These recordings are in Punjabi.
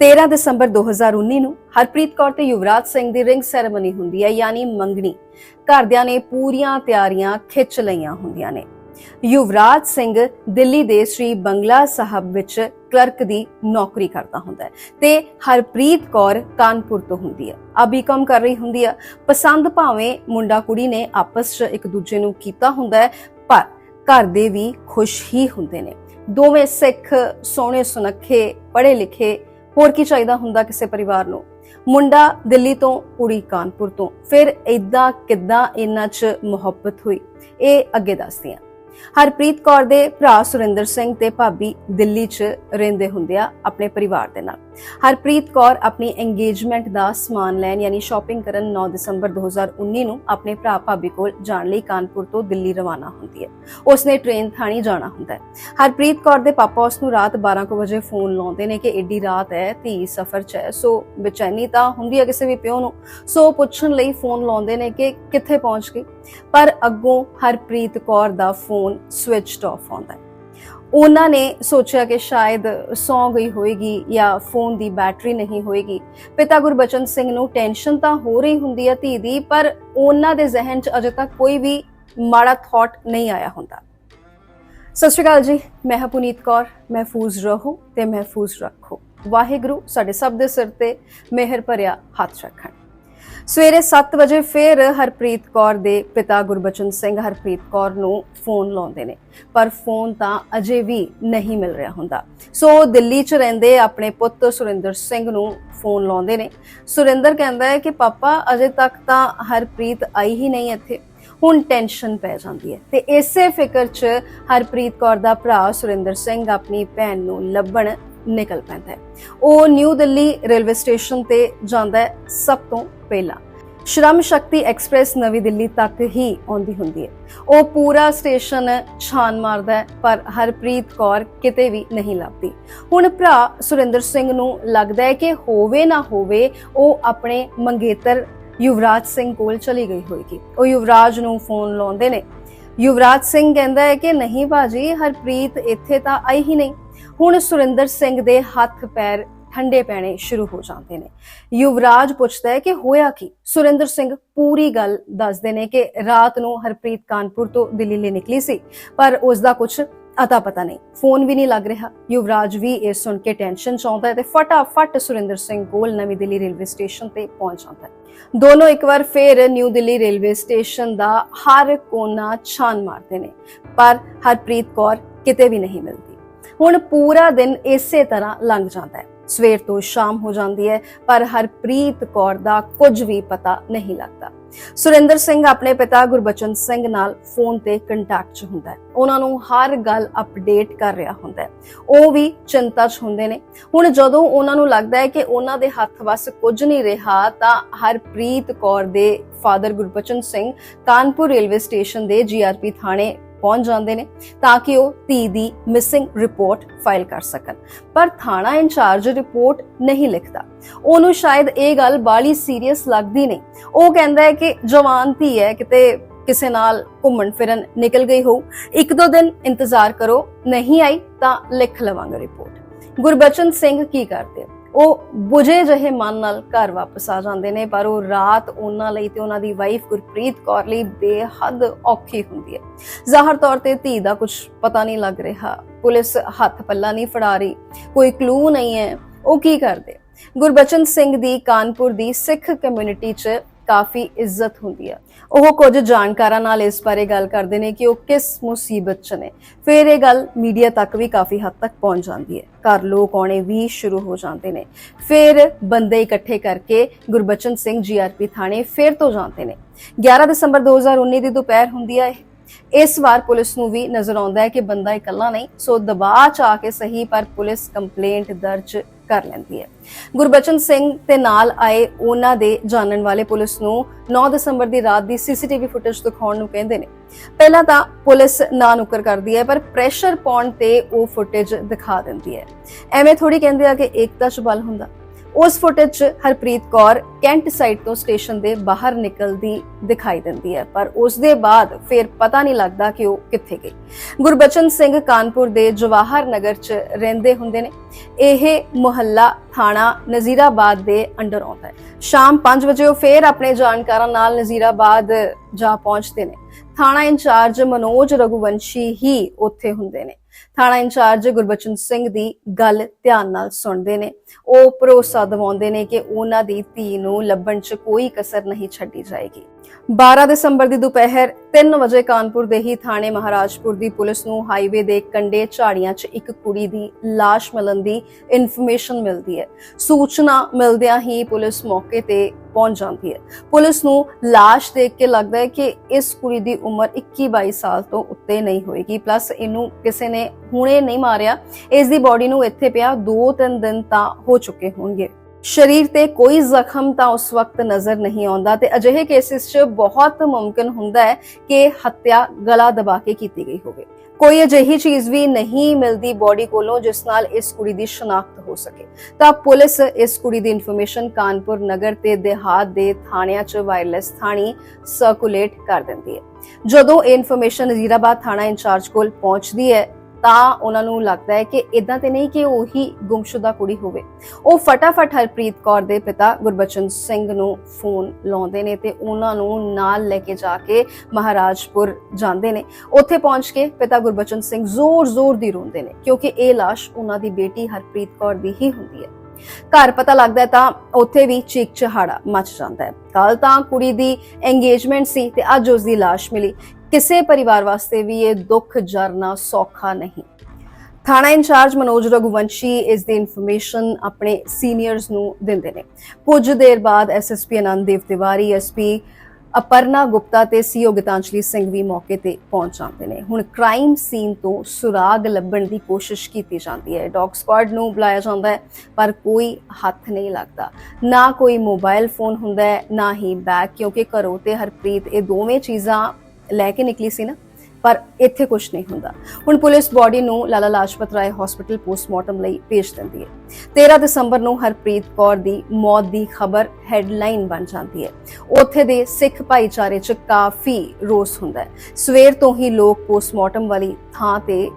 13 ਦਸੰਬਰ 2019 ਨੂੰ ਹਰਪ੍ਰੀਤ ਕੌਰ ਤੇ ਯੁਵਰਾਜ ਸਿੰਘ ਦੀ ਰਿੰਗ ਸੈਰੇਮਨੀ ਹੁੰਦੀ ਹੈ, ਯਾਨੀ ਮੰਗਣੀ। ਘਰਦਿਆਂ ਨੇ ਪੂਰੀਆਂ ਤਿਆਰੀਆਂ ਖਿੱਚ ਲਈਆਂ ਹੁੰਦੀਆਂ ਨੇ। ਯੁਵਰਾਜ ਸਿੰਘ ਦਿੱਲੀ ਦੇ ਸ੍ਰੀ ਬੰਗਲਾ ਸਾਹਿਬ ਵਿੱਚ ਕਲਰਕ ਦੀ ਨੌਕਰੀ ਕਰਦਾ ਹੁੰਦਾ ਹੈ ਤੇ ਹਰਪ੍ਰੀਤ ਕੌਰ ਕਾਨਪੁਰ ਤੋਂ ਹੁੰਦੀ ਹੈ। ਆ ਬੀਕਾਮ ਕਰ ਰਹੀ ਹੁੰਦੀ ਹੈ। ਪਸੰਦ ਭਾਵੇਂ ਮੁੰਡਾ ਕੁੜੀ ਨੇ ਆਪਸ 'ਚ ਇੱਕ ਦੂਜੇ ਨੂੰ ਕੀਤਾ ਹੁੰਦਾ ਹੈ, ਪਰ ਘਰ ਦੇ ਵੀ ਖੁਸ਼ ਹੀ ਹੁੰਦੇ ਨੇ। ਦੋਵੇਂ ਸਿੱਖ, ਸੋਹਣੇ ਸੁਨੱਖੇ, ਪੜ੍ਹੇ ਲਿਖੇ ਹੋਰ ਕੀ ਚਾਹੀਦਾ ਹੁੰਦਾ ਕਿਸੇ ਪਰਿਵਾਰ ਨੂੰ? ਮੁੰਡਾ ਦਿੱਲੀ ਤੋਂ, ਕੁੜੀ ਕਾਨਪੁਰ ਤੋਂ। ਫਿਰ ਇਦਾਂ ਕਿੱਦਾਂ ਇਹਨਾਂ 'ਚ ਮੁਹੱਬਤ ਹੋਈ? ਇਹ ਅੱਗੇ ਦੱਸਦੀ ਹਾਂ। ਹਰਪ੍ਰੀਤ ਕੌਰ ਦੇ ਭਰਾ ਸੁਰਿੰਦਰ ਸਿੰਘ ਤੇ ਭਾਬੀ ਦਿੱਲੀ 'ਚ ਰਹਿੰਦੇ ਹੁੰਦੇ ਆ ਆਪਣੇ ਪਰਿਵਾਰ ਦੇ ਨਾਲ। ਹਰਪ੍ਰੀਤ ਕੌਰ ਆਪਣੀ ਇੰਗੇਜਮੈਂਟ ਦਾ ਸਮਾਨ ਲੈਣ ਯਾਨੀ ਸ਼ਾਪਿੰਗ ਕਰਨ 9 ਦਸੰਬਰ 2019 ਨੂੰ ਆਪਣੇ ਭਰਾ ਭਾਬੀ ਕੋਲ ਜਾਣ ਲਈ ਕਾਨਪੁਰ ਤੋਂ ਦਿੱਲੀ ਰਵਾਨਾ ਹੁੰਦੀ ਹੈ। ਉਸਨੇ ਟ੍ਰੇਨ ਥਾਣੀ ਜਾਣਾ ਹੁੰਦਾ ਹੈ। ਹਰਪ੍ਰੀਤ ਕੌਰ ਦੇ ਪਾਪਾ ਉਸ ਨੂੰ ਰਾਤ 12 ਕੁ ਵਜੇ ਫੋਨ ਲਾਉਂਦੇ ਨੇ ਕਿ ਏਡੀ ਰਾਤ ਹੈ, ਧੀ ਸਫ਼ਰ 'ਚ ਹੈ, ਸੋ ਬੇਚੈਨੀ ਤਾਂ ਹੁੰਦੀ ਹੈ ਕਿਸੇ ਵੀ ਪਿਓ ਨੂੰ। ਸੋ ਪੁੱਛਣ ਲਈ ਫੋਨ ਲਾਉਂਦੇ ਨੇ ਕਿ ਕਿੱਥੇ ਪਹੁੰਚ ਗਈ? ਪਰ ਅੱਗੋਂ ਹਰਪ੍ਰੀਤ ਕੌਰ ਦਾ ਫੋਨ ਸਵਿਚਡ ਆਫ ਆਉਂਦਾ ਉਹਨਾਂ ਨੇ ਸੋਚਿਆ ਕਿ ਸ਼ਾਇਦ ਸੌ ਗਈ ਹੋਏਗੀ ਜਾਂ ਫੋਨ ਦੀ ਬੈਟਰੀ ਨਹੀਂ ਹੋਏਗੀ। ਪਿਤਾ ਗੁਰਬਚਨ ਸਿੰਘ ਨੂੰ ਟੈਨਸ਼ਨ ਤਾਂ ਹੋ ਰਹੀ ਹੁੰਦੀ ਹੈ ਧੀ ਦੀ, ਪਰ ਉਹਨਾਂ ਦੇ ਜ਼ਿਹਨ 'ਚ ਅਜੇ ਤੱਕ ਕੋਈ ਵੀ ਮਾੜਾ ਥਾਟ ਨਹੀਂ ਆਇਆ ਹੁੰਦਾ। ਸਤਿ ਸ਼੍ਰੀ ਅਕਾਲ ਜੀ, ਮੈਂ ਹਾਂ ਪੁਨੀਤ ਕੌਰ, ਮਹਿਫੂਜ਼ ਰਹੋ ਤੇ ਮਹਿਫੂਜ਼ ਰੱਖੋ। ਵਾਹਿਗੁਰੂ ਸਾਡੇ ਸਭ ਦੇ ਸਿਰ ਤੇ ਮਿਹਰ ਭਰਿਆ ਹੱਥ ਰੱਖਣ। ਸਵੇਰੇ 7 ਵਜੇ ਫਿਰ ਹਰਪ੍ਰੀਤ ਕੌਰ ਦੇ ਪਿਤਾ ਗੁਰਬਚਨ ਸਿੰਘ ਹਰਪ੍ਰੀਤ ਕੌਰ ਨੂੰ ਫੋਨ ਲਾਉਂਦੇ ਨੇ। ਪਰ ਫੋਨ ਤਾਂ ਅਜੇ ਵੀ ਨਹੀਂ ਮਿਲ ਰਿਹਾ ਹੁੰਦਾ। ਸੋ ਦਿੱਲੀ 'ਚ ਰਹਿੰਦੇ ਆਪਣੇ ਪੁੱਤ ਸੁਰਿੰਦਰ ਸਿੰਘ ਨੂੰ ਫੋਨ ਲਾਉਂਦੇ ਨੇ। ਸੁਰਿੰਦਰ ਕਹਿੰਦਾ ਹੈ ਕਿ, ਪਾਪਾ, ਅਜੇ ਤੱਕ ਤਾਂ ਹਰਪ੍ਰੀਤ ਆਈ ਹੀ ਨਹੀਂ ਇੱਥੇ। ਹੁਣ ਟੈਨਸ਼ਨ ਪੈ ਜਾਂਦੀ ਹੈ। ਤੇ ਇਸੇ ਫਿਕਰ 'ਚ ਹਰਪ੍ਰੀਤ ਕੌਰ ਦਾ ਭਰਾ ਸੁਰਿੰਦਰ ਸਿੰਘ ਆਪਣੀ ਭੈਣ ਨੂੰ ਲੱਭਣ ਨਿਕਲ ਪੈਂਦਾ ਹੈ। ਉਹ ਨਿਊ ਦਿੱਲੀ ਰੇਲਵੇ ਸਟੇਸ਼ਨ ਤੇ ਜਾਂਦਾ ਹੈ ਸਭ ਤੋਂ ਪਹਿਲਾਂ। ਸ਼੍ਰਮ ਸ਼ਕਤੀ ਐਕਸਪ੍ਰੈਸ ਨਵੀਂ ਦਿੱਲੀ ਤੱਕ ਹੀ ਆਉਂਦੀ ਹੁੰਦੀ ਹੈ। ਉਹ ਪੂਰਾ ਸਟੇਸ਼ਨ ਛਾਨ ਮਾਰਦਾ ਹੈ, ਪਰ ਹਰਪ੍ਰੀਤ ਕੌਰ ਕਿਤੇ ਵੀ ਨਹੀਂ ਲੱਭਦੀ। ਹੁਣ ਭਰਾ ਸੁਰਿੰਦਰ ਸਿੰਘ ਨੂੰ ਲੱਗਦਾ ਹੈ ਕਿ ਹੋਵੇ ਨਾ ਹੋਵੇ, ਉਹ ਆਪਣੇ ਮੰਗੇਤਰ ਯੁਵਰਾਜ ਸਿੰਘ ਕੋਲ ਚਲੀ ਗਈ ਹੋਏਗੀ। ਉਹ ਯੁਵਰਾਜ ਨੂੰ ਫੋਨ ਲਾਉਂਦੇ ਨੇ। ਯੁਵਰਾਜ ਸਿੰਘ ਕਹਿੰਦਾ ਹੈ ਕਿ, ਨਹੀਂ ਬਾਜੀ ਹਰਪ੍ਰੀਤ ਇੱਥੇ ਤਾਂ ਆਈ ਹੀ ਨਹੀਂ। ਹੁਣ ਸੁਰਿੰਦਰ ਸਿੰਘ ਦੇ ਹੱਥ ਪੈਰ ਠੰਡੇ ਪੈਣੇ ਸ਼ੁਰੂ ਹੋ ਜਾਂਦੇ ਨੇ। ਯੁਵਰਾਜ ਪੁੱਛਦਾ ਹੈ ਕਿ ਹੋਇਆ ਕੀ? ਸੁਰਿੰਦਰ ਸਿੰਘ ਪੂਰੀ ਗੱਲ ਦੱਸਦੇ ਨੇ ਕਿ ਰਾਤ ਨੂੰ ਹਰਪ੍ਰੀਤ ਕਾਨਪੁਰ ਤੋਂ ਦਿੱਲੀ ਲਈ ਨਿਕਲੀ ਸੀ, ਪਰ ਉਸ ਦਾ ਕੁਝ ਅਤਾ ਪਤਾ ਨਹੀਂ। ਫੋਨ ਵੀ ਨਹੀਂ ਲੱਗ ਰਿਹਾ। ਯੁਵਰਾਜ ਵੀ ਇਹ ਸੁਣ ਕੇ ਟੈਨਸ਼ਨ ਚ ਆਉਂਦਾ ਹੈ ਤੇ ਫਟਾਫਟ ਸੁਰਿੰਦਰ ਸਿੰਘ ਗੋਲ ਨਵੀਂ ਦਿੱਲੀ ਰੇਲਵੇ ਸਟੇਸ਼ਨ ਤੇ ਪਹੁੰਚ ਜਾਂਦਾ ਹੈ। ਦੋਨੋਂ ਇੱਕ ਵਾਰ ਫੇਰ ਨਿਊ ਦਿੱਲੀ ਰੇਲਵੇ ਸਟੇਸ਼ਨ ਦਾ ਹਰ ਕੋਨਾ ਛਾਨ ਮਾਰਦੇ ਨੇ, ਪਰ ਹਰਪ੍ਰੀਤ ਕੌਰ ਕਿਤੇ ਵੀ ਨਹੀਂ ਮਿਲਦੀ। ਹੁਣ ਪੂਰਾ ਦਿਨ ਇਸੇ ਤਰ੍ਹਾਂ ਲੰਘ ਜਾਂਦਾ ਹੈ। ਸਵੇਰ ਤੋਂ ਸ਼ਾਮ ਹੋ ਜਾਂਦੀ ਹੈ, ਪਰ ਹਰਪ੍ਰੀਤ ਕੌਰ ਦਾ ਕੁਝ ਵੀ ਪਤਾ ਨਹੀਂ ਲੱਗਦਾ। ਸੁਰਿੰਦਰ ਸਿੰਘ ਆਪਣੇ ਪਿਤਾ ਗੁਰਬਚਨ ਸਿੰਘ ਨਾਲ ਫੋਨ ਤੇ ਕੰਟੈਕਟ 'ਚ ਹੁੰਦਾ ਹੈ। ਉਹਨਾਂ ਨੂੰ ਹਰ ਗੱਲ ਅਪਡੇਟ ਕਰ ਰਿਹਾ ਹੁੰਦਾ ਹੈ। ਉਹ ਵੀ ਚਿੰਤਾ 'ਚ ਹੁੰਦੇ ਨੇ। ਹੁਣ ਜਦੋਂ ਉਹਨਾਂ ਨੂੰ ਲੱਗਦਾ ਹੈ ਕਿ ਉਹਨਾਂ ਦੇ ਹੱਥ ਵਸ ਕੁਝ ਨਹੀਂ ਰਿਹਾ, ਤਾਂ ਹਰਪ੍ਰੀਤ ਕੌਰ ਦੇ father Gurbachan Singh Kanpur railway station ਦੇ ਜੀਆਰਪੀ ਥਾਣੇ ਪਹੁੰਚ ਜਾਂਦੇ ਨੇ ਤਾਂ ਕਿ ਉਹ ਧੀ ਦੀ ਮਿਸਿੰਗ ਰਿਪੋਰਟ ਫਾਈਲ ਕਰ ਸਕਣ। ਪਰ ਥਾਣਾ ਇੰਚਾਰਜ ਰਿਪੋਰਟ ਨਹੀਂ ਲਿਖਦਾ। ਉਹਨੂੰ ਸ਼ਾਇਦ ਇਹ ਗੱਲ ਬਾਲੀ ਸੀਰੀਅਸ ਲੱਗਦੀ ਨਹੀਂ। ਉਹ ਕਹਿੰਦਾ ਹੈ ਕਿ ਜਵਾਨ ਧੀ ਹੈ, ਕਿਤੇ ਕਿਸੇ ਨਾਲ ਘੁੰਮਣ ਫਿਰਨ ਨਿਕਲ ਗਈ ਹੋ ਇੱਕ ਦੋ ਦਿਨ ਇੰਤਜ਼ਾਰ ਕਰੋ, ਨਹੀਂ ਆਈ ਤਾਂ ਲਿਖ ਲਵਾਂਗੇ ਰਿਪੋਰਟ ਗੁਰਬਚਨ ਸਿੰਘ ਕੀ ਕਰਦੇ? ਉਹ ਬੁਝੇ ਜਿਹੇ ਮਨ ਨਾਲ ਘਰ ਵਾਪਸ ਆ ਜਾਂਦੇ ਨੇ, ਪਰ ਉਹ ਰਾਤ ਉਹਨਾਂ ਲਈ ਤੇ ਉਹਨਾਂ ਦੀ ਵਾਈਫ ਗੁਰਪ੍ਰੀਤ ਕੌਰ ਲਈ ਬੇਹੱਦ ਔਖੀ ਹੁੰਦੀ ਹੈ। ਜ਼ਾਹਰ ਤੌਰ ਤੇ ਧੀ ਦਾ ਕੁਝ ਪਤਾ ਨਹੀਂ ਲੱਗ ਰਿਹਾ। ਪੁਲਿਸ ਹੱਥ ਪੱਲਾ ਨਹੀਂ ਫੜਾ ਰਹੀ, ਕੋਈ ਕਲੂ ਨਹੀਂ ਹੈ। ਉਹ ਕੀ ਕਰਦੇ? ਗੁਰਬਚਨ ਸਿੰਘ ਦੀ ਕਾਨਪੁਰ ਦੀ ਸਿੱਖ ਕਮਿਊਨਿਟੀ 'ਚ ਕਾਫੀ ਇੱਜ਼ਤ ਹੁੰਦੀ ਹੈ। ਉਹ ਕੁਝ ਜਾਣਕਾਰਾਂ ਨਾਲ ਇਸ ਬਾਰੇ ਗੱਲ ਕਰਦੇ ਨੇ ਕਿ ਉਹ ਕਿਸ ਮੁਸੀਬਤ 'ਚ ਨੇ। ਫਿਰ ਇਹ ਗੱਲ ਮੀਡੀਆ ਤੱਕ ਵੀ ਕਾਫੀ ਹੱਦ ਤੱਕ ਪਹੁੰਚ ਜਾਂਦੀ ਹੈ। ਘਰ ਲੋਕ ਆਉਣੇ ਵੀ ਸ਼ੁਰੂ ਹੋ ਜਾਂਦੇ ਨੇ। ਫਿਰ ਬੰਦੇ ਇਕੱਠੇ ਕਰਕੇ ਗੁਰਬਚਨ ਸਿੰਘ ਜੀਆਰਪੀ ਥਾਣੇ ਫਿਰ ਤੋਂ ਜਾਂਦੇ ਨੇ। 11 ਦਸੰਬਰ 2019 ਦੀ ਦੁਪਹਿਰ ਹੁੰਦੀ ਹੈ ਇਸ ਵਾਰ ਪੁਲਿਸ ਨੂੰ ਵੀ ਨਜ਼ਰ ਆਉਂਦਾ ਹੈ ਕਿ ਬੰਦਾ ਇਕੱਲਾ ਨਹੀਂ, ਸੋ ਦਬਾਅ ਚ ਆ ਕੇ ਸਹੀ ਪਰ ਪੁਲਿਸ ਕੰਪਲੇਂਟ ਦਰਜ ਕਰ ਲੈਂਦੀ ਹੈ। ਗੁਰਬਚਨ ਸਿੰਘ ਤੇ ਨਾਲ ਆਏ ਉਹਨਾਂ ਦੇ ਜਾਣਨ ਵਾਲੇ ਪੁਲਿਸ ਨੂੰ 9 ਦਸੰਬਰ ਦੀ ਰਾਤ ਦੀ ਸੀਸੀਟੀਵੀ ਫੁਟੇਜ ਦਿਖਾਉਣ ਨੂੰ ਕਹਿੰਦੇ ਨੇ। ਪਹਿਲਾਂ ਤਾਂ ਪੁਲਿਸ ਨਾ ਨੁਕਰ ਕਰਦੀ ਹੈ, ਪਰ ਪ੍ਰੈਸ਼ਰ ਪਾਉਣ ਤੇ ਉਹ ਫੁਟੇਜ ਦਿਖਾ ਦਿੰਦੀ ਹੈ। ਐਵੇਂ ਥੋੜੀ ਕਹਿੰਦੇ ਆ ਕਿ ਏਕਤਾ ਚ ਬਲ ਹੁੰਦਾ। ਉਸ ਫੁਟੇਜ 'ਚ ਹਰਪ੍ਰੀਤ ਕੌਰ ਕੈਂਟ ਸਾਈਡ ਤੋਂ ਸਟੇਸ਼ਨ ਦੇ ਬਾਹਰ ਨਿਕਲਦੀ ਦਿਖਾਈ ਦਿੰਦੀ ਹੈ, ਪਰ ਉਸ ਦੇ ਬਾਅਦ ਫਿਰ ਪਤਾ ਨਹੀਂ ਲੱਗਦਾ ਕਿ ਉਹ ਕਿੱਥੇ ਗਈ। ਗੁਰਬਚਨ ਸਿੰਘ ਕਾਨਪੁਰ ਦੇ ਜਵਾਹਰ ਨਗਰ 'ਚ ਰਹਿੰਦੇ ਹੁੰਦੇ ਨੇ। ਇਹ ਮੁਹੱਲਾ ਥਾਣਾ ਨਜ਼ੀਰਾਬਾਦ ਦੇ ਅੰਡਰ ਆਉਂਦਾ ਹੈ। ਸ਼ਾਮ 5 ਵਜੇ ਉਹ ਫੇਰ ਆਪਣੇ ਜਾਣਕਾਰਾਂ ਨਾਲ ਨਜ਼ੀਰਾਬਾਦ ਜਾ ਪਹੁੰਚਦੇ ਨੇ। ਥਾਣਾ ਇੰਚਾਰਜ ਮਨੋਜ ਰਘੁਵੰਸ਼ੀ ਹੀ ਉੱਥੇ ਹੁੰਦੇ ਨੇ। ਥਾਣਾ ਇੰਚਾਰਜ ਗੁਰਬਚਨ ਸਿੰਘ ਦੀ ਗੱਲ ਧਿਆਨ ਨਾਲ ਸੁਣਦੇ ਨੇ। ਉਹ ਭਰੋਸਾ ਦਿਵਾਉਂਦੇ ਨੇ ਕਿ ਉਹਨਾਂ ਦੀ ਧੀ ਨੂੰ ਲੱਭਣ 'ਚ ਕੋਈ ਕਸਰ ਨਹੀਂ ਛੱਡੀ ਜਾਏਗੀ। 12 ਦਸੰਬਰ ਦੀ ਦੁਪਹਿਰ 3 ਵਜੇ ਕਾਨਪੁਰ ਦੇ ਹੀ ਥਾਣੇ ਮਹਾਰਾਜਪੁਰ ਦੀ ਪੁਲਿਸ ਨੂੰ ਹਾਈਵੇ ਦੇ ਕੰਡੇ ਝਾੜੀਆਂ 'ਚ ਇੱਕ ਕੁੜੀ ਦੀ ਲਾਸ਼ ਮਿਲਣ ਦੀ ਇਨਫੋਰਮੇਸ਼ਨ ਮਿਲਦੀ ਹੈ। ਸੂਚਨਾ ਮਿਲਦਿਆਂ ਹੀ ਪੁਲਿਸ ਮੌਕੇ ਤੇ ਪਹੁੰਚ ਜਾਂਦੀ ਹੈ। ਪੁਲਿਸ ਨੂੰ ਲਾਸ਼ ਦੇਖ ਕੇ ਲੱਗਦਾ ਹੈ ਕਿ ਇਸ ਕੁੜੀ ਦੀ ਉਮਰ 21-22 ਸਾਲ ਤੋਂ ਉੱਤੇ ਨਹੀਂ ਹੋਏਗੀ। ਪਲੱਸ ਇਹਨੂੰ ਕਿਸੇ ਨੇ ਹੁਣੇ ਨਹੀਂ ਮਾਰਿਆ। ਇਸ ਦੀ ਬਾਡੀ ਨੂੰ ਇੱਥੇ ਪਿਆ 2-3 ਦਿਨ ਤਾਂ ਹੋ ਚੁੱਕੇ ਹੋਣਗੇ। ਸਰੀਰ ਤੇ ਕੋਈ ਜ਼ਖਮ ਤਾਂ ਉਸ ਵਕਤ ਨਜ਼ਰ ਨਹੀਂ ਆਉਂਦਾ ਤੇ ਅਜਿਹੇ ਕੇਸਿਸ 'ਚ ਬਹੁਤ ਮੁਮਕਿਨ ਹੁੰਦਾ ਹੈ ਕਿ ਹੱਤਿਆ ਗਲਾ ਦਬਾ ਕੇ ਕੀਤੀ ਗਈ ਹੋਵੇ। ਕੋਈ ਅਜਿਹੀ ਚੀਜ਼ ਵੀ ਨਹੀਂ ਮਿਲਦੀ ਬਾਡੀ ਕੋਲੋਂ ਜਿਸ ਨਾਲ ਇਸ ਕੁੜੀ ਦੀ ਸ਼ਨਾਖਤ ਹੋ ਸਕੇ। ਤਾਂ ਪੁਲਿਸ ਇਸ ਕੁੜੀ ਦੀ ਇਨਫੋਰਮੇਸ਼ਨ ਕਾਨਪੁਰ ਨਗਰ ਤੇ ਦੇਹਾਤ ਦੇ ਥਾਣਿਆਂ 'ਚ ਵਾਇਰਲੈਸ ਥਾਣੀ ਸਰਕੂਲੇਟ ਕਰ ਦਿੰਦੀ ਹੈ। ਜਦੋਂ ਇਹ ਇਨਫੋਰਮੇਸ਼ਨ ਨਜ਼ੀਰਾਬਾਦ ਥਾਣਾ ਇੰਚਾਰਜ ਕੋਲ ਪਹੁੰਚਦੀ ਹੈ ਤਾਂ ਉਹਨਾਂ ਨੂੰ ਲੱਗਦਾ ਹੈ ਕਿ ਇਦਾਂ ਤੇ ਨਹੀਂ ਕਿ ਉਹੀ ਗੁੰਮਸ਼ੁਦਾ ਕੁੜੀ ਹੋਵੇ। ਉਹ ਫਟਾਫਟ ਹਰਪ੍ਰੀਤ ਕੌਰ ਦੇ ਪਿਤਾ ਗੁਰਬਚਨ ਸਿੰਘ ਨੂੰ ਫੋਨ ਲਾਉਂਦੇ ਨੇ ਤੇ ਉਹਨਾਂ ਨੂੰ ਨਾਲ ਲੈ ਕੇ ਜਾ ਕੇ ਮਹਾਰਾਜਪੁਰ ਜਾਂਦੇ ਨੇ। ਉੱਥੇ ਪਹੁੰਚ ਕੇ ਪਿਤਾ ਗੁਰਬਚਨ ਸਿੰਘ ਜ਼ੋਰ-ਜ਼ੋਰ ਦੀ ਰੋਂਦੇ ਨੇ ਕਿਉਂਕਿ ਇਹ ਲਾਸ਼ ਉਹਨਾਂ ਦੀ ਬੇਟੀ ਹਰਪ੍ਰੀਤ ਕੌਰ ਦੀ ਹੀ ਹੁੰਦੀ ਹੈ। ਘਰ ਪਤਾ ਲੱਗਦਾ ਤਾਂ ਉੱਥੇ ਵੀ ਚੀਕ ਚਹਾੜਾ ਮਚ ਜਾਂਦਾ ਹੈ। ਕੱਲ ਤਾਂ ਕੁੜੀ ਦੀ ਐਂਗੇਜ਼ਮੈਂਟ ਸੀ ਤੇ ਅੱਜ ਉਸ ਦੀ ਲਾਸ਼ ਮਿਲੀ। ਕਿਸੇ ਪਰਿਵਾਰ ਵਾਸਤੇ ਵੀ ਇਹ ਦੁੱਖ ਜਰਨਾ ਸੌਖਾ ਨਹੀਂ। ਥਾਣਾ ਇੰਚਾਰਜ ਮਨੋਜ ਰਘੁਵੰਸ਼ੀ ਇਸ ਦੀ ਇਨਫੋਰਮੇਸ਼ਨ ਆਪਣੇ ਸੀਨੀਅਰਸ ਨੂੰ ਦਿੰਦੇ ਨੇ। ਕੁਝ ਦੇਰ ਬਾਅਦ ਐਸਐਸਪੀ ਆਨੰਦ ਦੇਵ ਤਿਵਾਰੀ ਐਸਪੀ ਅਪਰਨਾ ਗੁਪਤਾ ਤੇ ਸੀਓ ਗੀਤਾਂਜਲੀ ਸਿੰਘ ਵੀ ਮੌਕੇ ਤੇ ਪਹੁੰਚ ਜਾਂਦੇ ਨੇ। ਹੁਣ ਕ੍ਰਾਈਮ ਸੀਨ ਤੋਂ ਸੁਰਾਗ ਲੱਭਣ ਦੀ ਕੋਸ਼ਿਸ਼ ਕੀਤੀ ਜਾਂਦੀ ਹੈ। ਡੌਗ ਸਕੁਆਡ ਨੂੰ ਬੁਲਾਇਆ ਜਾਂਦਾ ਹੈ, ਪਰ ਕੋਈ ਹੱਥ ਨਹੀਂ ਲੱਗਦਾ। ਨਾ ਕੋਈ ਮੋਬਾਈਲ ਫੋਨ ਹੁੰਦਾ ਹੈ, ਨਾ ਹੀ ਬੈਗ ਕਿਉਂਕਿ ਘਰੋਂ ਤੇ ਹਰਪ੍ਰੀਤ ਇਹ ਦੋਵੇਂ ਚੀਜ਼ਾਂ ਲੈ ਕੇ ਨਿਕਲੀ ਸੀ ਨਾ, ਪਰ ਇੱਥੇ ਕੁਝ ਨਹੀਂ ਹੁੰਦਾ। ਹੁਣ ਪੁਲਿਸ ਬਾਡੀ ਨੂੰ ਲਾਲਾ ਲਾਜਪਤ ਰਾਏ ਹਸਪੀਟਲ ਪੋਸਟਮਾਰਟਮ ਲਈ ਭੇਜ ਦਿੰਦੀ ਹੈ। 13 ਦਸੰਬਰ ਨੂੰ ਹਰਪ੍ਰੀਤ ਕੌਰ ਦੀ ਮੌਤ ਦੀ ਖਬਰ ਹੈਡਲਾਈਨ ਬਣ ਜਾਂਦੀ ਹੈ। ਉੱਥੇ ਦੇ ਸਿੱਖ ਭਾਈਚਾਰੇ 'ਚ ਕਾਫੀ ਰੋਸ ਹੁੰਦਾ ਹੈ। ਸਵੇਰ ਤੋਂ ਹੀ ਲੋਕ ਪੋਸਟਮਾਰਟਮ ਵਾਲੀ ਥਾਂ ਤੇ